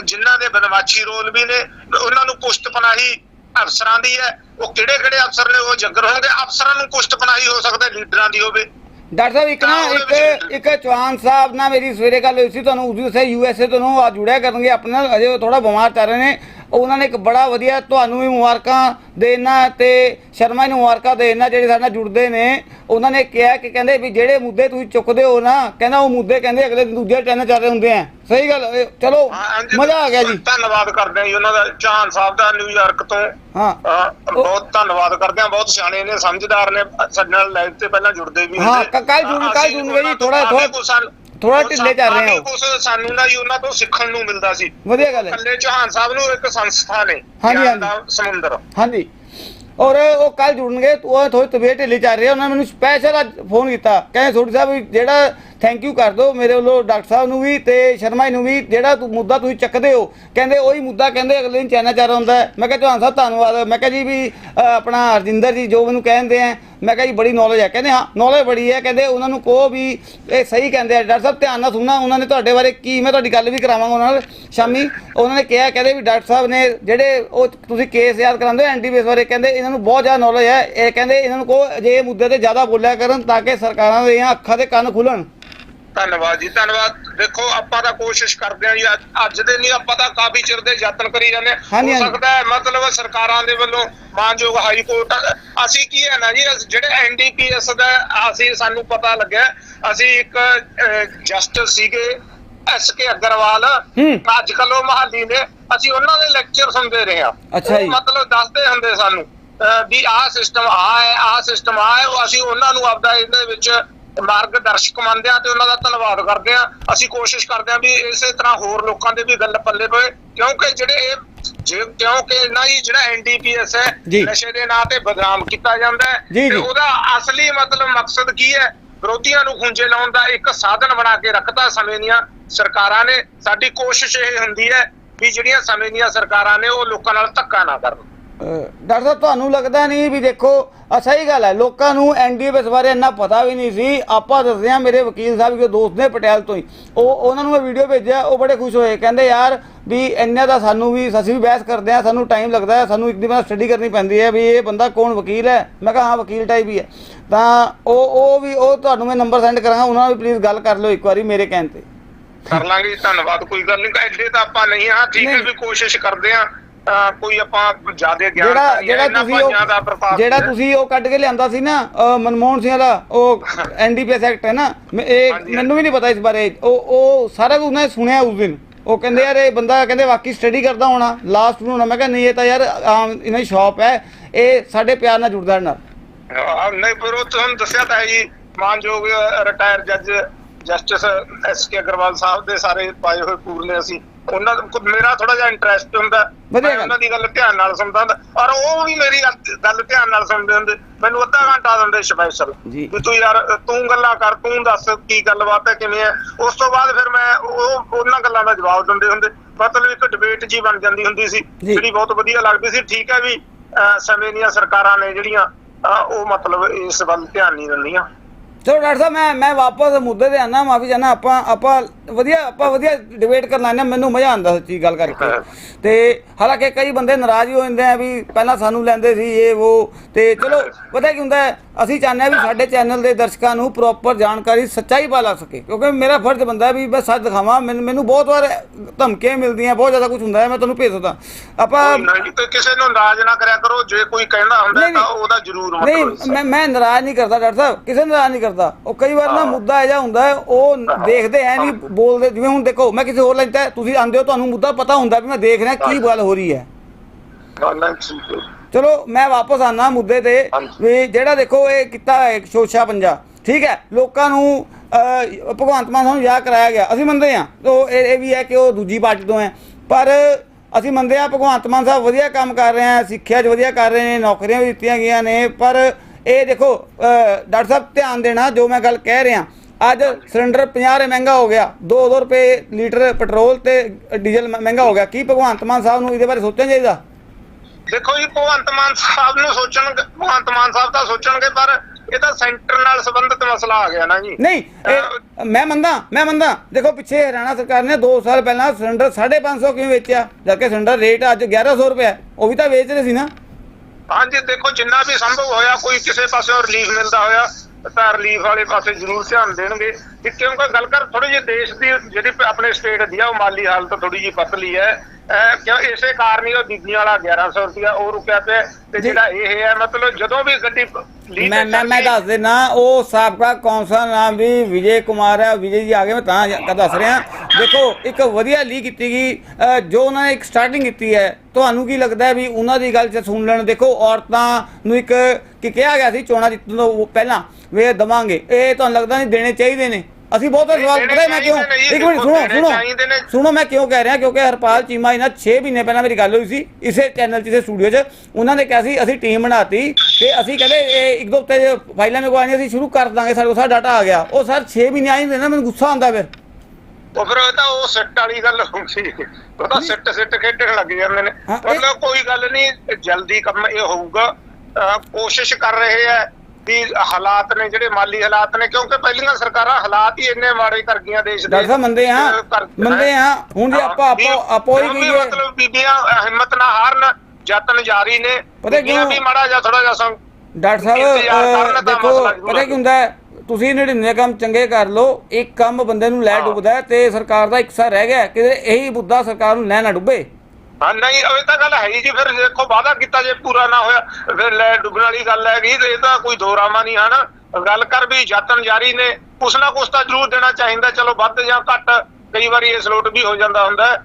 ਜਿਨ੍ਹਾਂ ਦੇ ਬਦਮਾਸ਼ੀ ਰੋਲ ਵੀ ਨੇ। ਉਹਨਾਂ ਨੂੰ ਪੁਸ਼ਤ ਪਨਾਹੀ ਅਫਸਰਾਂ ਦੀ ਹੈ। ਉਹ ਕਿਹੜੇ ਕਿਹੜੇ ਅਫਸਰ ਨੇ? ਉਹ ਜੱਗਰ ਹੋਣਗੇ। ਅਫਸਰਾਂ ਨੂੰ ਪੁਸ਼ਤ ਪਨਾਹੀ ਹੋ ਸਕਦਾ ਲੀਡਰਾਂ ਦੀ ਹੋਵੇ। ਡਾਕਟਰ ਸਾਹਿਬ ਇੱਕ ਨਾ ਇੱਕ ਇੱਕ ਚੌਹਾਨ ਸਾਹਿਬ ਨਾਲ ਮੇਰੀ ਸਵੇਰੇ ਗੱਲ ਹੋਈ ਸੀ ਤੁਹਾਨੂੰ ਉਸ ਯੂਐਸਏ ਤੋਂ ਨੂੰ ਆ ਜੁੜਿਆ ਕਰਨਗੇ ਆਪਣੇ ਨਾਲ ਅਜੇ ਥੋੜਾ ਬਿਮਾਰ ਚੱਲ ਰਹੇ ਨੇ। ਉਹਨਾਂ ਨੇ ਇੱਕ ਬੜਾ ਵਧੀਆ ਤੁਹਾਨੂੰ ਵੀ ਮੁਬਾਰਕਾਂ ਦੇਣਾ ਤੇ ਸ਼ਰਮਾ ਨੂੰ ਮੁਬਾਰਕਾਂ ਦੇਣਾ ਜਿਹੜੇ ਸਾਡੇ ਨਾਲ ਜੁੜਦੇ ਨੇ। ਉਹਨਾਂ ਨੇ ਕਿਹਾ ਕਿ ਕਹਿੰਦੇ ਵੀ ਜਿਹੜੇ ਮੁੱਦੇ ਤੁਸੀਂ ਚੁੱਕਦੇ ਹੋ ਨਾ ਕਹਿੰਦਾ ਉਹ ਮੁੱਦੇ ਕਹਿੰਦੇ ਅਗਲੇ ਦਿਨ ਦੂਜੇ ਟੈਨ ਚੱਲ ਰਹੇ ਹੁੰਦੇ ਆ। ਸਹੀ ਗੱਲ ਚਲੋ ਮਜ਼ਾ ਆ ਗਿਆ ਜੀ। ਧੰਨਵਾਦ ਕਰਦੇ ਹਾਂ ਜੀ ਉਹਨਾਂ ਦਾ ਚਾਹਨ ਸਾਹਿਬ ਦਾ ਨਿਊਯਾਰਕ ਤੋਂ। ਹਾਂ। ਬਹੁਤ ਧੰਨਵਾਦ ਕਰਦੇ ਹਾਂ ਬਹੁਤ ਸਿਆਣੇ ਨੇ ਸਮਝਦਾਰ ਨੇ ਸਾਡੇ ਨਾਲ ਲਾਈਵ ਤੇ ਪਹਿਲਾਂ ਜੁੜਦੇ ਵੀ ਹਾਂ, ਹੁੰਦੇ। ਕ- ਕੱਲ੍ਹ ਜੁੜ- ਅਸੀਂ ਜੁੜਨਗੇ ਜੀ, ਉਹਨਾਂ ਤੋਂ ਉਹ ਢਿੱਲੇ ਚੱਲ ਰਹੇ ਹੋ। ਕੁਛ ਸਾਨੂੰ ਨਾ ਜੀ ਉਹਨਾਂ ਤੋਂ ਸਿੱਖਣ ਨੂੰ ਮਿਲਦਾ ਸੀ। ਵਧੀਆ ਗੱਲ ਹੈ। ਕੱਲੇ ਚੌਹਾਨ ਸਾਹਿਬ ਨੂੰ ਇੱਕ ਸੰਸਥਾ ਨੇ ਹਾਂਜੀ, ਹਾਂਜੀ। ਸਮੁੰਦਰ। ਹਾਂਜੀ। ਔਰ ਉਹ ਕੱਲ ਜੁੜਨਗੇ ਉਹ ਥੋੜੀ ਤਬੀਅਤ ਢਿੱਲੀ ਚੱਲ ਰਹੀ ਹੈ। ਉਹਨਾਂ ਨੇ ਮੈਨੂੰ ਸਪੈਸ਼ਲ ਅੱਜ ਫੋਨ ਕੀਤਾ। ਕਹਿੰਦੇ ਸੋਢੀ ਸਾਹਿਬ ਜਿਹੜਾ ਥੈਂਕ ਯੂ ਕਰ ਦਿਓ ਮੇਰੇ ਵੱਲੋਂ ਡਾਕਟਰ ਸਾਹਿਬ ਨੂੰ ਵੀ ਤੇ ਸ਼ਰਮਾ ਜੀ ਨੂੰ ਵੀ, ਜਿਹੜਾ ਤੂੰ ਮੁੱਦਾ ਤੁਸੀਂ ਚੱਕਦੇ ਹੋ। ਕਹਿੰਦੇ ਉਹੀ ਮੁੱਦਾ, ਕਹਿੰਦੇ ਅਗਲੇ ਦਿਨ ਚੈਨਾ ਚੱਲ ਹੁੰਦਾ ਮੈਂ ਕਿਹਾ ਚੌਹਾਨ ਸਾਹਿਬ ਧੰਨਵਾਦ। ਮੈਂ ਕਿਹਾ ਜੀ ਵੀ ਆਪਣਾ ਹਰਜਿੰਦਰ ਜੀ ਜੋ ਮੈਨੂੰ ਕਹਿੰਦੇ ਆ, ਮੈਂ ਕਿਹਾ ਜੀ ਬੜੀ ਨੌਲੇਜ ਹੈ। ਕਹਿੰਦੇ ਹਾਂ ਨੌਲੇਜ ਬੜੀ ਹੈ। ਕਹਿੰਦੇ ਉਹਨਾਂ ਨੂੰ ਕਹੋ ਵੀ ਇਹ ਸਹੀ ਕਹਿੰਦੇ ਆ। ਡਾਕਟਰ ਸਾਹਿਬ ਧਿਆਨ ਨਾਲ ਸੁਣਨਾ, ਉਹਨਾਂ ਨੇ ਤੁਹਾਡੇ ਬਾਰੇ ਕੀ, ਮੈਂ ਤੁਹਾਡੀ ਗੱਲ ਵੀ ਕਰਾਵਾਂਗਾ ਉਹਨਾਂ ਨਾਲ। ਸ਼ਾਮੀ ਉਹਨਾਂ ਨੇ ਕਿਹਾ, ਕਹਿੰਦੇ ਵੀ ਡਾਕਟਰ ਸਾਹਿਬ ਨੇ ਜਿਹੜੇ ਉਹ ਤੁਸੀਂ ਕੇਸ ਯਾਦ ਕਰਾਉਂਦੇ ਹੋ ਐਂਟੀਬੇਸ ਬਾਰੇ, ਕਹਿੰਦੇ ਇਹਨਾਂ ਨੂੰ ਬਹੁਤ ਜ਼ਿਆਦਾ ਨੌਲੇਜ ਹੈ। ਇਹ ਕਹਿੰਦੇ ਇਹਨਾਂ ਨੂੰ ਕਹੋ, ਜੇ ਮੁੱਦੇ ਤੇ ਜ਼ਿਆਦਾ ਬੋਲਿਆ ਕਰਨ ਤਾਂ ਕਿ ਸਰਕਾਰਾਂ ਦੀਆਂ ਅੱਖਾਂ ਦੇ ਕੰਨ ਖੁੱਲਣ। ਧੰਨਵਾਦ ਜੀ ਧੰਨਵਾਦ ਦੇਖੋ ਆਪਾਂ ਤਾਂ ਕੋਸ਼ਿਸ਼ ਕਰਦੇ ਹਾਂ ਜੀ ਅੱਜ- ਦੇ ਨਹੀਂ ਆਪਾਂ ਤਾਂ ਕਾਫੀ ਚਿਰ ਦੇ ਯਤਨ ਕਰੀ ਜਾਂਦੇ ਹਾਂ। ਹੋ। ਸਕਦਾ ਹੈ ਮਤਲਬ ਸਰਕਾਰਾਂ ਦੇ ਵੱਲੋਂ ਮਾਨਯੋਗ ਹਾਈ ਕੋਰਟ ਅਸੀਂ ਕੀ ਹੈ ਨਾ ਜੀ ਜਿਹੜੇ ਐਨਡੀਪੀਐਸ ਦਾ ਅਸੀਂ ਸਾਨੂੰ ਪਤਾ ਲੱਗਿਆ ਅਸੀਂ ਇੱਕ ਜਸਟਿਸ ਸੀਗੇ ਐਸ ਕੇ ਅਗਰਵਾਲ। ਅੱਜ ਕੱਲ ਉਹ ਮਹਾਲੀ ਨੇ ਅਸੀਂ ਉਹਨਾਂ ਦੇ ਲੈਕਚਰ ਸੁਣਦੇ ਰਹੇ ਹਾਂ ਅੱਛਾ ਜੀ। ਉਹ ਮਤਲਬ ਦੱਸਦੇ ਹੁੰਦੇ ਸਾਨੂੰ ਵੀ ਆਹ ਸਿਸਟਮ ਆ ਹੈ ਆਹ ਸਿਸਟਮ ਆ ਹੈ ਉਹ ਅਸੀਂ ਉਹਨਾਂ ਨੂੰ ਆਪਦਾ ਇਹਦੇ ਵਿੱਚ ਮਾਰਗਦਰਸ਼ਕ ਮੰਨਦੇ ਆ ਤੇ ਉਹਨਾਂ ਦਾ ਧੰਨਵਾਦ ਕਰਦੇ ਆ ਅਸੀਂ ਕੋਸ਼ਿਸ਼ ਕਰਦੇ ਆ ਵੀ ਇਸੇ ਤਰ੍ਹਾਂ ਹੋਰ ਲੋਕਾਂ ਦੇ ਵੀ ਗੱਲ ਪੱਲੇ ਪਏ ਕਿਉਂਕਿ ਜਿਹੜੇ ਇਹ ਜੇ ਕਿਉਂਕਿ ਨਾ ਜੀ ਜਿਹੜਾ ਐਨਡੀਪੀਐਸ। ਹੈ ਨਸ਼ੇ ਦੇ ਨਾਂ ਤੇ ਬਦਨਾਮ ਕੀਤਾ ਜਾਂਦਾ ਹੈ। ਤੇ। ਉਹਦਾ ਅਸਲੀ ਮਤਲਬ ਮਕਸਦ ਕੀ ਹੈ? ਵਿਰੋਧੀਆਂ ਨੂੰ ਖੁੰਝੇ ਲਾਉਣ ਦਾ ਇੱਕ ਸਾਧਨ ਬਣਾ ਕੇ ਰੱਖਤਾ ਸਮੇਂ ਦੀਆਂ ਸਰਕਾਰਾਂ ਨੇ। ਸਾਡੀ ਕੋਸ਼ਿਸ਼ ਇਹ ਹੁੰਦੀ ਹੈ ਵੀ ਜਿਹੜੀਆਂ ਸਮੇਂ ਦੀਆਂ ਸਰਕਾਰਾਂ ਨੇ ਉਹ ਲੋਕਾਂ ਨਾਲ ਧੱਕਾ ਨਾ ਕਰਨ। ਡਾਕਟਰ ਸਾਹਿਬ ਤੁਹਾਨੂੰ ਲੱਗਦਾ ਨਹੀਂ ਵੀ ਦੇਖੋ ਆ ਸਹੀ ਗੱਲ ਹੈ ਲੋਕਾਂ ਨੂੰ ਐਨਡੀਐਫਐਸ ਬਾਰੇ ਇੰਨਾ ਪਤਾ ਵੀ ਨਹੀਂ ਸੀ। ਆਪਾਂ ਦੱਸਦੇ ਹਾਂ ਮੇਰੇ ਵਕੀਲ ਸਾਹਿਬ ਦੇ ਦੋਸਤ ਨੇ ਪਟਿਆਲ ਤੋਂ ਹੀ। ਉਹ ਉਹਨਾਂ ਨੂੰ ਮੈਂ ਵੀਡੀਓ ਭੇਜਿਆ ਉਹ ਬੜੇ ਖੁਸ਼ ਹੋਏ। ਕਹਿੰਦੇ ਯਾਰ ਵੀ ਇੰਨਾ ਦਾ ਸਾਨੂੰ ਵੀ ਅਸੀਂ ਵੀ ਬਹਿਸ ਕਰਦੇ ਹਾਂ ਸਾਨੂੰ ਟਾਈਮ ਲੱਗਦਾ ਹੈ ਸਾਨੂੰ ਇੱਕ ਦਿਨ ਬਾਅਦ ਸਟੱਡੀ ਕਰਨੀ ਪੈਂਦੀ ਹੈ ਵੀ ਇਹ ਬੰਦਾ ਕੌਣ ਵਕੀਲ ਹੈ? ਮੈਂ ਕਿਹਾ ਹਾਂ ਵਕੀਲ ਟਾਈਪ ਹੀ ਹੈ। ਤਾਂ ਉਹ ਉਹ ਵੀ ਉਹ ਤੁਹਾਨੂੰ ਮੈਂ ਨੰਬਰ ਸੈਂਡ ਕਰਾਂਗਾ ਉਹਨਾਂ ਨਾਲ ਵੀ ਪਲੀਜ਼ ਗੱਲ ਕਰ ਲਿਓ ਇੱਕ ਵਾਰੀ ਮੇਰੇ ਕਹਿਣ ਤੇ। ਕਰ ਲਾਂਗੇ ਜੀ, ਧੰਨਵਾਦ ਕੋਈ ਗੱਲ ਨਹੀਂ ਐਡੇ ਤਾਂ ਆਪਾਂ ਨਹੀਂ ਹਾਂ ਠੀਕ ਹੈ। ਵੀ ਕੋਸ਼ਿਸ਼ ਕਰਦੇ ਆ ਕੋਈ ਆਪਾਂ ਜ਼ਿਆਦਾ ਗਿਆਨ ਜਿਹੜਾ ਜਿਹੜਾ ਤੁਸੀਂ ਦਾ ਉਹ ਜਿਹੜਾ। ਤੁਸੀਂ ਉਹ ਕੱਢ ਕੇ ਲਿਆਂਦਾ ਸੀ ਨਾ ਮਨਮੋਹਨ ਸਿੰਘ ਵਾਲਾ ਉਹ ਐਨਡੀਪੀਐਸ ਐਕਟ ਹੈ ਨਾ ਇਹ ਮੈਨੂੰ ਵੀ ਨਹੀਂ ਪਤਾ ਇਸ ਬਾਰੇ। ਉਹ ਉਹ ਸਾਰਾ ਕੁਝ ਉਹਨੇ ਸੁਣਿਆ ਉਸ ਦਿਨ। ਉਹ ਕਹਿੰਦੇ ਯਾਰ ਇਹ ਬੰਦਾ ਕਹਿੰਦੇ ਵਾਕਈ ਸਟੱਡੀ ਕਰਦਾ ਹੋਣਾ ਲਾਸਟ ਨੂੰ ਹੋਣਾ। ਮੈਂ ਕਿਹਾ ਨਹੀਂ ਇਹ ਤਾਂ ਯਾਰ ਆਮ ਇਹਨਾਂ ਦੀ ਸ਼ਾਪ ਹੈ। ਇਹ ਸਾਡੇ ਪਿਆਰ ਨਾਲ ਜੁੜਦਾ ਨਾਲ ਨਹੀਂ ਪਰ ਉਹ ਤੁਹਾਨੂੰ ਦੱਸਿਆ ਤਾਂ ਜੀ ਮਾਨਯੋਗ ਰਿਟਾਇਰ ਜੱਜ justice S K Agarwal sahib ਦੇ ਸਾਰੇ ਪਾਏ ਹੋਏ ਪੂਰ ਨੇ ਅਸੀਂ। ਉਹਨਾਂ ਦਾ ਮੇਰਾ ਥੋੜਾ ਜਿਹਾ ਇੰਟਰਸਟ ਹੁੰਦਾ ਵਧੀਆ ਮੈਂ ਗੱਲ। ਉਹਨਾਂ ਦੀ ਗੱਲ ਧਿਆਨ ਨਾਲ ਸੁਣਦਾ ਹੁੰਦਾ ਔਰ ਉਹ ਵੀ ਮੇਰੀ ਗੱਲ- ਗੱਲ ਧਿਆਨ ਨਾਲ ਸੁਣਦੇ ਹੁੰਦੇ ਮੈਨੂੰ ਅੱਧਾ ਘੰਟਾ ਦਿੰਦੇ ਸਪੈਸ਼ਲ ਜੀ। ਵੀ ਤੂੰ ਯਾਰ ਤੂੰ ਗੱਲਾਂ ਕਰ ਤੂੰ ਦੱਸ ਕੀ ਗੱਲਬਾਤ ਹੈ ਕਿਵੇਂ ਹੈ ਉਸ ਤੋਂ ਬਾਅਦ ਫਿਰ ਮੈਂ ਉਹ ਉਹਨਾਂ ਗੱਲਾਂ ਦਾ ਜਵਾਬ ਦਿੰਦੇ ਹੁੰਦੇ ਮਤਲਬ ਇੱਕ ਡਿਬੇਟ ਜੀ ਬਣ ਜਾਂਦੀ ਹੁੰਦੀ ਸੀ ਜੀ। ਜਿਹੜੀ ਬਹੁਤ ਵਧੀਆ ਲੱਗਦੀ ਸੀ ਠੀਕ ਹੈ ਵੀ ਅਹ ਸਮੇਂ ਦੀਆਂ ਸਰਕਾਰਾਂ ਨੇ ਜਿਹੜੀਆਂ ਅਹ ਉਹ ਮਤਲਬ ਇਸ ਵੱਲ ਧਿਆਨ ਨਹੀਂ ਦਿੰਦੀਆਂ ਚਲੋ ਡਾਕਟਰ ਸਾਹਿਬ ਮੈਂ ਮੈਂ ਵਾਪਸ ਮੁੱਦੇ ਤੇ ਆਣਾ ਮਾਫੀ ਚਾਹਨਾ ਆਪਾਂ ਆਪਾਂ ਵਧੀਆ ਆਪਾਂ ਵਧੀਆ ਡਿਬੇਟ ਕਰ ਲੈਂਦੇ ਹਾਂ ਮੈਨੂੰ ਮਜ਼ਾ ਆਉਂਦਾ ਸੱਚੀ ਗੱਲ ਕਰਕੇ। ਤੇ ਹਾਲਾਂਕਿ ਕਈ ਬੰਦੇ ਨਾਰਾਜ਼ ਵੀ ਹੋ ਜਾਂਦੇ ਆ ਵੀ ਪਹਿਲਾਂ ਸਾਨੂੰ ਲੈਂਦੇ ਸੀ ਇਹ ਉਹ ਤੇ ਚਲੋ ਪਤਾ ਕੀ ਹੁੰਦਾ ਅਸੀਂ ਚਾਹੁੰਦੇ ਹਾਂ ਵੀ ਸਾਡੇ ਚੈਨਲ ਦੇ ਦਰਸ਼ਕਾਂ ਨੂੰ ਪ੍ਰੋਪਰ ਜਾਣਕਾਰੀ ਸੱਚਾਈ ਪਾ ਲਾ ਸਕੇ ਕਿਉਂਕਿ ਮੇਰਾ ਫਰਜ਼ ਬੰਦਾ ਵੀ ਮੈਂ ਸੱਚ ਦਿਖਾਵਾਂ ਮੈਨੂੰ ਬਹੁਤ ਵਾਰ ਧਮਕੀਆਂ ਮਿਲਦੀਆਂ ਬਹੁਤ ਜ਼ਿਆਦਾ ਕੁਝ ਹੁੰਦਾ ਹੈ ਮੈਂ ਤੁਹਾਨੂੰ ਭੇਜ ਸਕਦਾ। ਆਪਾਂ ਨਹੀਂ ਕਿਸੇ ਨੂੰ ਨਾਰਾਜ਼ ਨਾ ਕਰਿਆ ਕਰੋ ਜੇ ਕੋਈ ਕਹਿੰਦਾ ਹੁੰਦਾ ਨਹੀਂ, ਤਾਂ ਨਹੀਂ। ਉਹਦਾ ਜ਼ਰੂਰ ਨਹੀਂ ਮਤਲਬ ਮੈਂ ਮੈਂ ਨਾਰਾਜ਼ ਨਹੀਂ ਕਰਦਾ ਡਾਕਟਰ ਸਾਹਿਬ ਕਿਸੇ ਨਾਰਾਜ਼ ਨਹੀਂ ਕਰਦਾ। ਉਹ ਕਈ ਵਾਰ ਨਾ। ਮੁੱਦਾ ਇਹ ਜਿਹਾ ਹੁੰਦਾ ਹੈ ਉਹ ਦੇਖਦੇ ਐ ਨਹੀਂ ਬੋਲਦੇ ਜਿਵੇਂ ਹੁਣ ਦੇਖੋ ਮੈਂ ਕਿਸੇ ਹੋਰ ਤੇ ਤੁਸੀਂ ਆਂਦੇ ਹੋ ਤੁਹਾਨੂੰ ਮੁੱਦਾ ਪਤਾ ਹੁੰਦਾ ਵੀ ਮੈਂ ਦੇਖ ਰਿਹਾ ਕੀ ਗੱਲ ਹੋ ਰਹੀ ਹੈ। ਚਲੋ ਮੈਂ ਵਾਪਸ ਆਨਾ ਮੁੱਦੇ ਤੇ ਹਾਂਜੀ। ਵੀ ਜਿਹੜਾ ਦੇਖੋ ਇਹ ਕੀਤਾ ਹੈ ਇੱਕ ਸ਼ੋਸ਼ਾ ਪੰਜਾ। ਠੀਕ ਹੈ ਲੋਕਾਂ ਨੂੰ ਅਹ, ਭਗਵੰਤ ਮਾਨ ਸਾਨੂੰ ਯਾਦ ਕਰਾਇਆ ਗਿਆ। ਅਸੀਂ ਮੰਨਦੇ ਹਾਂ ਤੋ ਇਹ ਇਹ ਵੀ ਹੈ ਕਿ ਉਹ ਦੂਜੀ ਪਾਰਟੀ ਤੋਂ ਹੈ। ਪਰ ਅਸੀਂ ਮੰਨਦੇ ਹਾਂ ਭਗਵੰਤ ਮਾਨ ਸਾਹਿਬ ਵਧੀਆ ਕੰਮ ਕਰ ਰਹੇ ਆ ਸਿੱਖਿਆ 'ਚ ਵਧੀਆ ਕਰ ਰਹੇ ਨੇ ਨੌਕਰੀਆਂ ਵੀ ਦਿੱਤੀਆਂ ਗਈਆਂ ਨੇ ਪਰ ਇਹ ਦੇਖੋ ਡਾਕਟਰ ਸਾਹਿਬ ਧਿਆਨ ਦੇਣਾ ਜੋ ਮੈਂ ਗੱਲ ਕਹਿ ਰਿਹਾ। ਅੱਜ ਸਿਲੰਡਰ 50 ਰੁਪਏ ਮਹਿੰਗਾ ਹੋ ਗਿਆ। 2-2 ਰੁਪਏ ਲੀਟਰ ਪੈਟਰੋਲ ਤੇ ਡੀਜ਼ਲ ਮਹਿੰਗਾ ਹੋ ਗਿਆ। ਕੀ ਭਗਵੰਤ ਮਾਨ ਸਾਹਿਬ ਨੂੰ ਇਹਦੇ ਬਾਰੇ ਸੋਚਣਾ ਚਾਹੀਦਾ? ਦੇਖੋ ਜੀ ਭਗਵੰਤ ਮਾਨ ਸਾਹਿਬ ਨੂੰ ਸੋਚਣ ਭਗਵੰਤ ਮਾਨ ਸਾਹਿਬ ਤਾਂ ਸੋਚਣਗੇ ਪਰ ਇਹ ਤਾਂ ਸੈਂਟਰ ਨਾਲ ਸੰਬੰਧਿਤ ਮਸਲਾ ਆ ਗਿਆ ਨਾ ਜੀ। ਨਹੀਂ ਮੈਂ ਮੰਨਦਾ ਮੈਂ ਮੰਨਦਾ। ਦੇਖੋ ਪਿੱਛੇ ਹਰਿਆਣਾ ਸਰਕਾਰ ਨੇ 2 ਸਾਲ ਪਹਿਲਾਂ ਸਿਲੰਡਰ 550 ਕਿਉਂ ਵੇਚਿਆ? ਜਦਕਿ ਸਿਲੰਡਰ ਰੇਟ ਅੱਜ 1100 ਰੁਪਏ ਉਹ ਵੀ ਤਾਂ ਵੇਚ ਰਹੇ ਸੀ ਨਾ। ਹਾਂਜੀ, ਦੇਖੋ, ਜਿੰਨਾ ਵੀ ਸੰਭਵ ਹੋਇਆ, ਕੋਈ ਕਿਸੇ ਪਾਸਿਓਂ ਰਿਲੀਫ ਮਿਲਦਾ ਹੋਇਆ, ਤਾਂ ਰਿਲੀਫ ਵਾਲੇ ਪਾਸੇ ਜ਼ਰੂਰ ਧਿਆਨ ਦੇਣਗੇ। ਕਿਉਂਕਿ ਗੱਲ ਕਰ ਥੋੜੀ ਜਿਹੀ ਦੇਸ਼ ਦੀ ਜਿਹੜੀ ਆਪਣੇ ਸਟੇਟ ਦੀ ਆ ਉਹ ਮਾਲੀ ਹਾਲਤ ਥੋੜੀ ਜਿਹੀ ਪਤਲੀ ਹੈ। ਕਿਉਂ ਇਸੇ ਕਾਰਨ ਹੀ ਉਹ ਬੀਬੀਆਂ ਵਾਲਾ 1100 ਰੁਪਇਆ ਉਹ ਰੁਕਿਆ ਪਿਆ ਤੇ। ਜਿਹੜਾ ਇਹ ਹੈ ਮਤਲਬ ਜਦੋਂ ਵੀ ਗੱਡੀ ਮੈਂ ਮੈਂ ਮੈਂ ਦੱਸ ਦੇਣਾ ਉਹ ਸਾਬਕਾ ਕੌਂਸਲ ਨਾਮ ਵੀ ਵਿਜੇ ਕੁਮਾਰ ਹੈ ਵਿਜੇ ਜੀ ਆ ਗਏ ਮੈਂ ਤਾਂ ਦੱਸ ਰਿਹਾ। ਦੇਖੋ ਇੱਕ ਵਧੀਆ ਲੀ ਕੀਤੀ ਗਈ ਜੋ ਉਹਨਾਂ ਨੇ ਇੱਕ ਸਟਾਰਟਿੰਗ ਕੀਤੀ ਹੈ। ਤੁਹਾਨੂੰ ਕੀ ਲੱਗਦਾ ਵੀ ਉਹਨਾਂ ਦੀ ਗੱਲ 'ਚ ਸੁਣ ਲੈਣ? ਦੇਖੋ ਔਰਤਾਂ ਨੂੰ ਇੱਕ ਕਿ ਕਿਹਾ ਗਿਆ ਸੀ ਚੋਣਾਂ ਜਿੱਤਣ ਤੋਂ ਪਹਿਲਾਂ ਵੇ ਦਵਾਂਗੇ। ਇਹ ਤੁਹਾਨੂੰ ਲੱਗਦਾ ਨਹੀਂ ਦੇਣੇ ਚਾਹੀਦੇ ਨੇ? ਅਸੀਂ ਬਹੁਤ ਸਵਾਲ ਪਤਾ ਮੈਂ ਕਿਉਂ? ਇੱਕ ਮਿੰਟ ਸੁਣੋ ਸੁਣੋ। ਸੁਣੋ ਮੈਂ ਕਿਉਂ ਕਹਿ ਰਿਹਾ ਕਿਉਂਕਿ ਹਰਪਾਲ ਚੀਮਾ ਇਹਨਾਂ 6 ਮਹੀਨੇ ਪਹਿਲਾਂ ਮੇਰੀ ਗੱਲ ਹੋਈ ਸੀ ਇਸੇ ਚੈਨਲ 'ਚ ਇਸੇ ਸਟੂਡੀਓ 'ਚ ਉਹਨਾਂ ਨੇ ਕਿਹਾ ਸੀ ਅਸੀਂ ਟੀਮ ਬਣਾਤੀ ਤੇ ਅਸੀਂ ਕਹਿੰਦੇ ਇਹ ਇੱਕ ਦੋ ਹਫ਼ਤੇ ਫਾਈਲਾਂ ਮੰਗਵਾਉਣੀਆਂ ਅਸੀਂ ਸ਼ੁਰੂ ਕਰ ਦਾਂਗੇ ਸਾਡੇ ਕੋਲ ਸਾਰਾ ਡਾਟਾ ਆ ਗਿਆ। ਉਹ ਸਰ 6 ਮਹੀਨੇ ਆਈ ਨਾ ਮੈਨੂੰ ਗੁੱਸਾ ਆਉਂਦਾ ਫਿਰ। ਉਹ ਫਿਰ ਤਾਂ ਉਹ ਸਿੱਟ ਵਾਲੀ ਗੱਲ ਹੁੰਦੀ ਹੈ। ਉਹ ਤਾਂ ਸਿੱਟ ਸਿੱਟ ਖੇਡਣ ਲੱਗ ਜਾਂਦੇ ਨੇ। ਮਤਲਬ ਕੋਈ ਗੱਲ ਨਹੀਂ ਜਲਦੀ ਕੰਮ ਇਹ ਹੋਊਗਾ। ਕੋਸ਼ਿਸ਼ ਕਰ ਰਹੇ ਆ ਵੀ ਹਾਲਾਤ ਨੇ ਜਿਹੜੇ ਮਾਲੀ ਹਾਲਾਤ ਨੇ ਕਿਉਂਕਿ ਪਹਿਲੀਆਂ ਸਰਕਾਰਾਂ ਹਾਲਾਤ ਹੀ ਇੰਨੇ ਮਾੜੇ ਕਰ ਗਈਆਂ ਦੇਸ਼ ਦੇ। ਡਾਕਟਰ ਸਾਹਿਬ ਮੰਨਦੇ ਹਾਂ ਅਹ ਕਰ- ਮੰਨਦੇ ਹਾਂ ਹੁਣ ਜੇ ਆਪਾਂ ਆਪੋ ਆਪੋ ਹੀ ਕਹੀਏ। ਮਤਲਬ ਬੀਬੀਆਂ ਹਿੰਮਤ ਨਾ ਹਾਰਨ ਯਤਨ ਜਾਰੀ ਨੇ। ਪਤਾ ਕਿਉਂ? ਵੀ ਮਾੜਾ ਜਿਹਾ ਥੋੜਾ ਜਿਹਾ ਸੰਗ ਡਾਕਟਰ ਸਾਹਿਬ ਦਾ ਦੇਖੋ ਪਤਾ ਕੀ ਹੁੰਦਾ ਤੁਸੀਂ 99 ਕੰਮ ਚੰਗੇ ਕਰ ਲਓ ਇੱਕ ਕੰਮ ਬੰਦੇ ਨੂੰ ਲੈ। ਡੁੱਬਦਾ ਤੇ ਸਰਕਾਰ ਦਾ ਇੱਕ ਸਾ ਰਹਿ ਗਿਆ ਕਿ ਇਹੀ ਮੁੱਦਾ ਸਰਕਾਰ ਨੂੰ ਲੈ ਨਾ ਡੁੱਬੇ। ਹਾਂ ਨਹੀਂ ਇਹ ਤਾਂ ਗੱਲ ਹੈ ਹੀ ਜੀ ਫਿਰ ਦੇਖੋ ਵਾਅਦਾ ਕੀਤਾ ਜੇ ਪੂਰਾ ਨਾ ਹੋਇਆ ਫਿਰ ਲੈ ਡੁੱਬਣ ਵਾਲੀ ਗੱਲ ਹੈਗੀ ਤੇ ਇਹ ਤਾਂ ਕੋਈ ਦੋਰਾਮਾ ਨਹੀਂ ਹਨ? ਗੱਲ ਕਰ ਵੀ ਯਤਨ ਜਾਰੀ ਨੇ ਕੁਛ ਨਾ ਕੁਛ ਤਾਂ ਜ਼ਰੂਰ ਦੇਣਾ ਚਾਹੀਦਾ ਚਲੋ ਵੱਧ ਜਾਂ ਘੱਟ ਕਈ ਵਾਰੀ ਇਹ ਸਲੋਟ ਵੀ ਹੋ ਜਾਂਦਾ ਹੁੰਦਾ।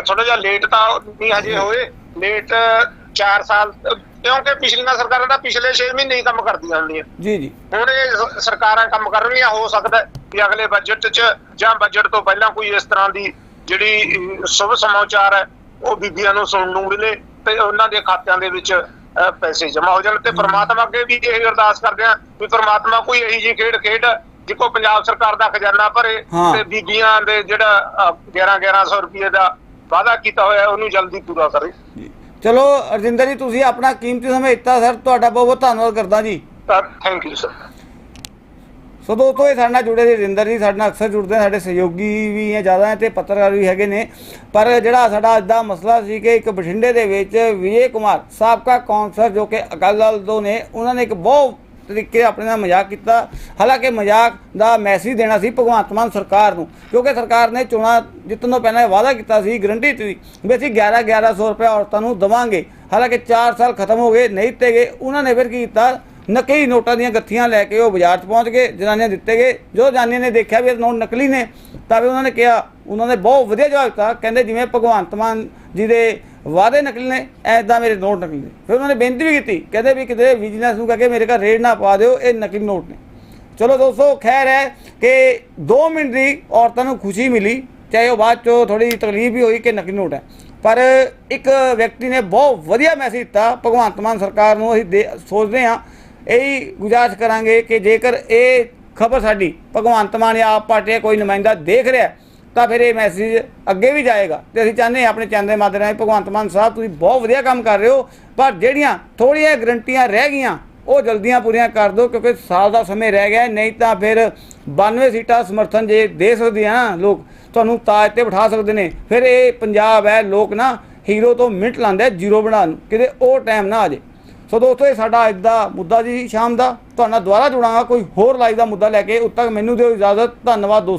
ਥੋੜਾ ਜਿਹਾ ਲੇਟ ਤਾਂ ਨਹੀਂ ਹਜੇ ਹੋਏ ਲੇਟ 4 ਸਾਲ ਕਿਉਂਕਿ ਪਿਛਲੀਆਂ ਸਰਕਾਰਾਂ ਤਾਂ ਪਿਛਲੇ 6 ਮਹੀਨੇ ਹੀ ਕੰਮ ਕਰਦੀਆਂ ਹੁੰਦੀਆਂ। ਜੀ ਜੀ। ਹੁਣ ਇਹ ਸਰਕਾਰਾਂ ਕੰਮ ਕਰ ਰਹੀਆਂ ਹੋ ਸਕਦਾ ਕਿ ਅਗਲੇ ਬਜਟ 'ਚ ਜਾਂ ਬਜਟ ਤੋਂ ਪਹਿਲਾਂ ਕੋਈ ਇਸ ਤਰ੍ਹਾਂ ਦੀ ਜਿਹੜੀ ਸ਼ੁਭ ਸਮਾਚਾਰ ਹੈ ਉਹ ਬੀਬੀਆਂ ਨੂੰ ਸੁਣਨ ਨੂੰ ਮਿਲੇ ਤੇ ਉਹਨਾਂ ਦੇ ਖਾਤਿਆਂ ਦੇ ਵਿੱਚ ਪੈਸੇ ਜਮ੍ਹਾਂ ਹੋ ਜਾਣ ਤੇ ਪ੍ਰਮਾਤਮਾ ਅੱਗੇ ਵੀ ਇਹ ਅਰਦਾਸ ਕਰਦੇ ਆ ਵੀ ਪ੍ਰਮਾਤਮਾ ਕੋਈ ਇਹੀ ਜਿਹੀ ਖੇਡ ਖੇਡ ਜਿੱਕੋ ਪੰਜਾਬ ਸਰਕਾਰ ਦਾ ਖਜ਼ਾਨਾ ਭਰੇ। ਤੇ ਬੀਬੀਆਂ ਦੇ ਜਿਹੜਾ 11 1100 ਰੁਪਏ ਦਾ ਵਾਅਦਾ ਕੀਤਾ ਹੋਇਆ ਉਹਨੂੰ ਜਲਦੀ ਪੂਰਾ ਕਰੇ। ਜੀ। ਚਲੋ ਰਜਿੰਦਰ ਜੀ ਤੁਸੀਂ ਆਪਣਾ ਕੀਮਤੀ ਸਮਾਂ ਦਿੱਤਾ ਸਰ। ਤੁਹਾਡਾ ਬਹੁਤ ਬਹੁਤ ਧੰਨਵਾਦ ਕਰਦਾ ਜੀ। ਥੈਂਕ ਯੂ ਸਰ ਸੋ ਦੋਸਤੋ, ਇਹ ਸਾਡੇ ਨਾਲ ਜੁੜੇ ਨੇ ਰਜਿੰਦਰ ਜੀ, ਸਾਡੇ ਨਾਲ ਅਕਸਰ ਜੁੜਦੇ ਸਾਡੇ ਸਹਿਯੋਗੀ ਵੀ ਹੈ, ਜ਼ਿਆਦਾ ਹੈ ਤੇ ਪੱਤਰਕਾਰ ਵੀ ਹੈਗੇ ਨੇ। ਪਰ ਜਿਹੜਾ ਸਾਡਾ ਅੱਜ ਦਾ ਮਸਲਾ ਸੀ ਕਿ ਇੱਕ ਬਠਿੰਡੇ ਦੇ ਵਿੱਚ ਵਿਜੇ ਕੁਮਾਰ ਸਾਬਕਾ ਕੌਂਸਲਰ ਜੋ ਕਿ ਅਕਾਲੀ ਦਲ ਤੋਂ ਨੇ, ਉਹਨਾਂ ਨੇ ਇੱਕ ਬਹੁਤ ਤਰੀਕੇ ਆਪਣੇ ਨਾਲ ਮਜ਼ਾਕ ਕੀਤਾ। ਹਾਲਾਂਕਿ ਮਜ਼ਾਕ ਦਾ ਮੈਸੇਜ ਦੇਣਾ ਸੀ ਭਗਵੰਤ ਮਾਨ ਸਰਕਾਰ ਨੂੰ, ਕਿਉਂਕਿ ਸਰਕਾਰ ਨੇ ਚੋਣਾਂ ਜਿੱਤਣ ਤੋਂ ਪਹਿਲਾਂ ਇਹ ਵਾਅਦਾ ਕੀਤਾ ਸੀ ਗਰੰਟੀ ਦਿੱਤੀ ਵੀ ਅਸੀਂ 11 1100 ਰੁਪਏ ਔਰਤਾਂ ਨੂੰ ਦਵਾਂਗੇ। ਹਾਲਾਂਕਿ 4 ਸਾਲ ਖਤਮ ਹੋ ਗਏ, ਨਹੀਂ ਦਿੱਤੇ ਗਏ। ਉਹਨਾਂ ਨੇ ਫਿਰ ਕੀ ਕੀਤਾ? ਨਕਲੀ ਨੋਟਾਂ ਦੀਆਂ ਗੱਥੀਆਂ ਲੈ ਕੇ ਉਹ ਬਾਜ਼ਾਰ 'ਚ ਪਹੁੰਚ ਗਏ, ਜਨਾਨੀਆਂ ਦਿੱਤੇ ਗਏ। ਜੋ ਜਨਾਨੀਆਂ ਨੇ ਦੇਖਿਆ ਵੀ ਇਹ ਨੋਟ ਨਕਲੀ ਨੇ ਤਾਂ ਵੀ ਉਹਨਾਂ ਨੇ ਕਿਹਾ, ਉਹਨਾਂ ਨੇ ਬਹੁਤ ਵਧੀਆ ਜਵਾਬ ਦਿੱਤਾ, ਕਹਿੰਦੇ ਜਿਵੇਂ ਭਗਵੰਤ ਮਾਨ ਜੀ ਦੇ ਵਾਅਦੇ ਨਕਲੀ ਨੇ ਐਦਾਂ ਮੇਰੇ ਨੋਟ ਨਕਲੀ ਨੇ। ਫਿਰ ਉਹਨਾਂ ਨੇ ਬੇਨਤੀ ਵੀ ਕੀਤੀ, ਕਹਿੰਦੇ ਵੀ ਕਿਤੇ ਵਿਜੀਲੈਂਸ ਨੂੰ ਕਹਕੇ ਮੇਰੇ ਘਰ ਰੇਡ ਨਾ ਪਾ ਦਿਓ, ਇਹ ਨਕਲੀ ਨੋਟ ਨੇ। ਚਲੋ ਦੋਸਤੋ, ਖੈਰ ਹੈ ਕਿ 2 ਮਿੰਟ ਦੀ ਔਰਤਾਂ ਨੂੰ ਖੁਸ਼ੀ ਮਿਲੀ, ਚਾਹੇ ਉਹ ਬਾਅਦ ਚੋਂ ਥੋੜੀ ਤਕਲੀਫ ਵੀ ਹੋਈ ਕਿ ਨਕਲੀ ਨੋਟ ਹੈ। ਪਰ ਇੱਕ ਵਿਅਕਤੀ ਨੇ ਬਹੁਤ ਵਧੀਆ ਮੈਸੇਜ ਦਿੱਤਾ, ਭਗਵੰਤ ਮਾਨ ਸਰਕਾਰ ਨੂੰ ਅਸੀਂ ਦੇ- ਸੋਚਦੇ ਹਾਂ ਇਹੀ ਗੁਜ਼ਾਰਿਸ਼ ਕਰਾਂਗੇ ਕਿ ਜੇਕਰ ਇਹ ਖਬਰ ਸਾਡੀ ਭਗਵੰਤ ਮਾਨ ਜਾਂ ਆਪ ਪਾਰਟੀ ਦਾ ਕੋਈ ਨੁਮਾਇੰਦਾ ਦੇਖ ਰਿਹਾ ਤਾਂ ਫਿਰ ਇਹ ਮੈਸੇਜ ਅੱਗੇ ਵੀ ਜਾਏਗਾ ਤੇ ਅਸੀਂ ਚਾਹੁੰਦੇ ਹਾਂ ਆਪਣੇ ਚੈਨਲ ਦੇ ਮਾਧਿਅਮ ਰਾਹੀਂ ਭਗਵੰਤ ਮਾਨ ਸਾਹਿਬ ਤੁਸੀਂ ਬਹੁਤ ਵਧੀਆ ਕੰਮ ਕਰ ਰਹੇ ਹੋ, ਪਰ ਜਿਹੜੀਆਂ ਥੋੜੀਆਂ ਗਰੰਟੀਆਂ ਰਹਿ ਗਈਆਂ, ਉਹ ਜਲਦੀਆਂ ਪੂਰੀਆਂ ਕਰ ਦਿਓ ਕਿਉਂਕਿ ਸਾਲ ਦਾ ਸਮੇਂ ਰਹਿ ਗਿਆ, ਨਹੀਂ ਤਾਂ ਫਿਰ 92 ਸੀਟਾਂ ਸਮਰਥਨ ਜੇ ਦੇ ਸਕਦੇ ਆ ਨਾ ਲੋਕ, ਤੁਹਾਨੂੰ ਤਾਜ ਤੇ ਬਿਠਾ ਸਕਦੇ ਨੇ। ਫਿਰ ਇਹ ਪੰਜਾਬ ਹੈ, ਲੋਕ ਨਾ ਹੀਰੋ ਤੋਂ ਮਿੰਟ ਲਾਉਂਦੇ ਜ਼ੀਰੋ ਬਣਾਉਣ ਨੂੰ ਕਿਤੇ ਉਹ ਟਾਈਮ ਨਾ ਆ ਜੇ ਸੋ ਦੋਸਤੋ ਇਹ ਸਾਡਾ ਅੱਜ ਦਾ ਮੁੱਦਾ ਜੀ ਸ਼ਾਮ ਦਾ। ਤੁਹਾਡੇ ਦੁਬਾਰਾ ਜੁੜਾਂਗਾ, ਕੋਈ ਹੋਰ ਲਾਈਵ ਦਾ ਮੁੱਦਾ ਲੈ ਕੇ। ਉਦ ਤੱਕ ਮੈਨੂੰ ਦਿਓ ਇਜਾਜ਼ਤ। ਧੰਨਵਾਦ ਦੋਸਤੋ।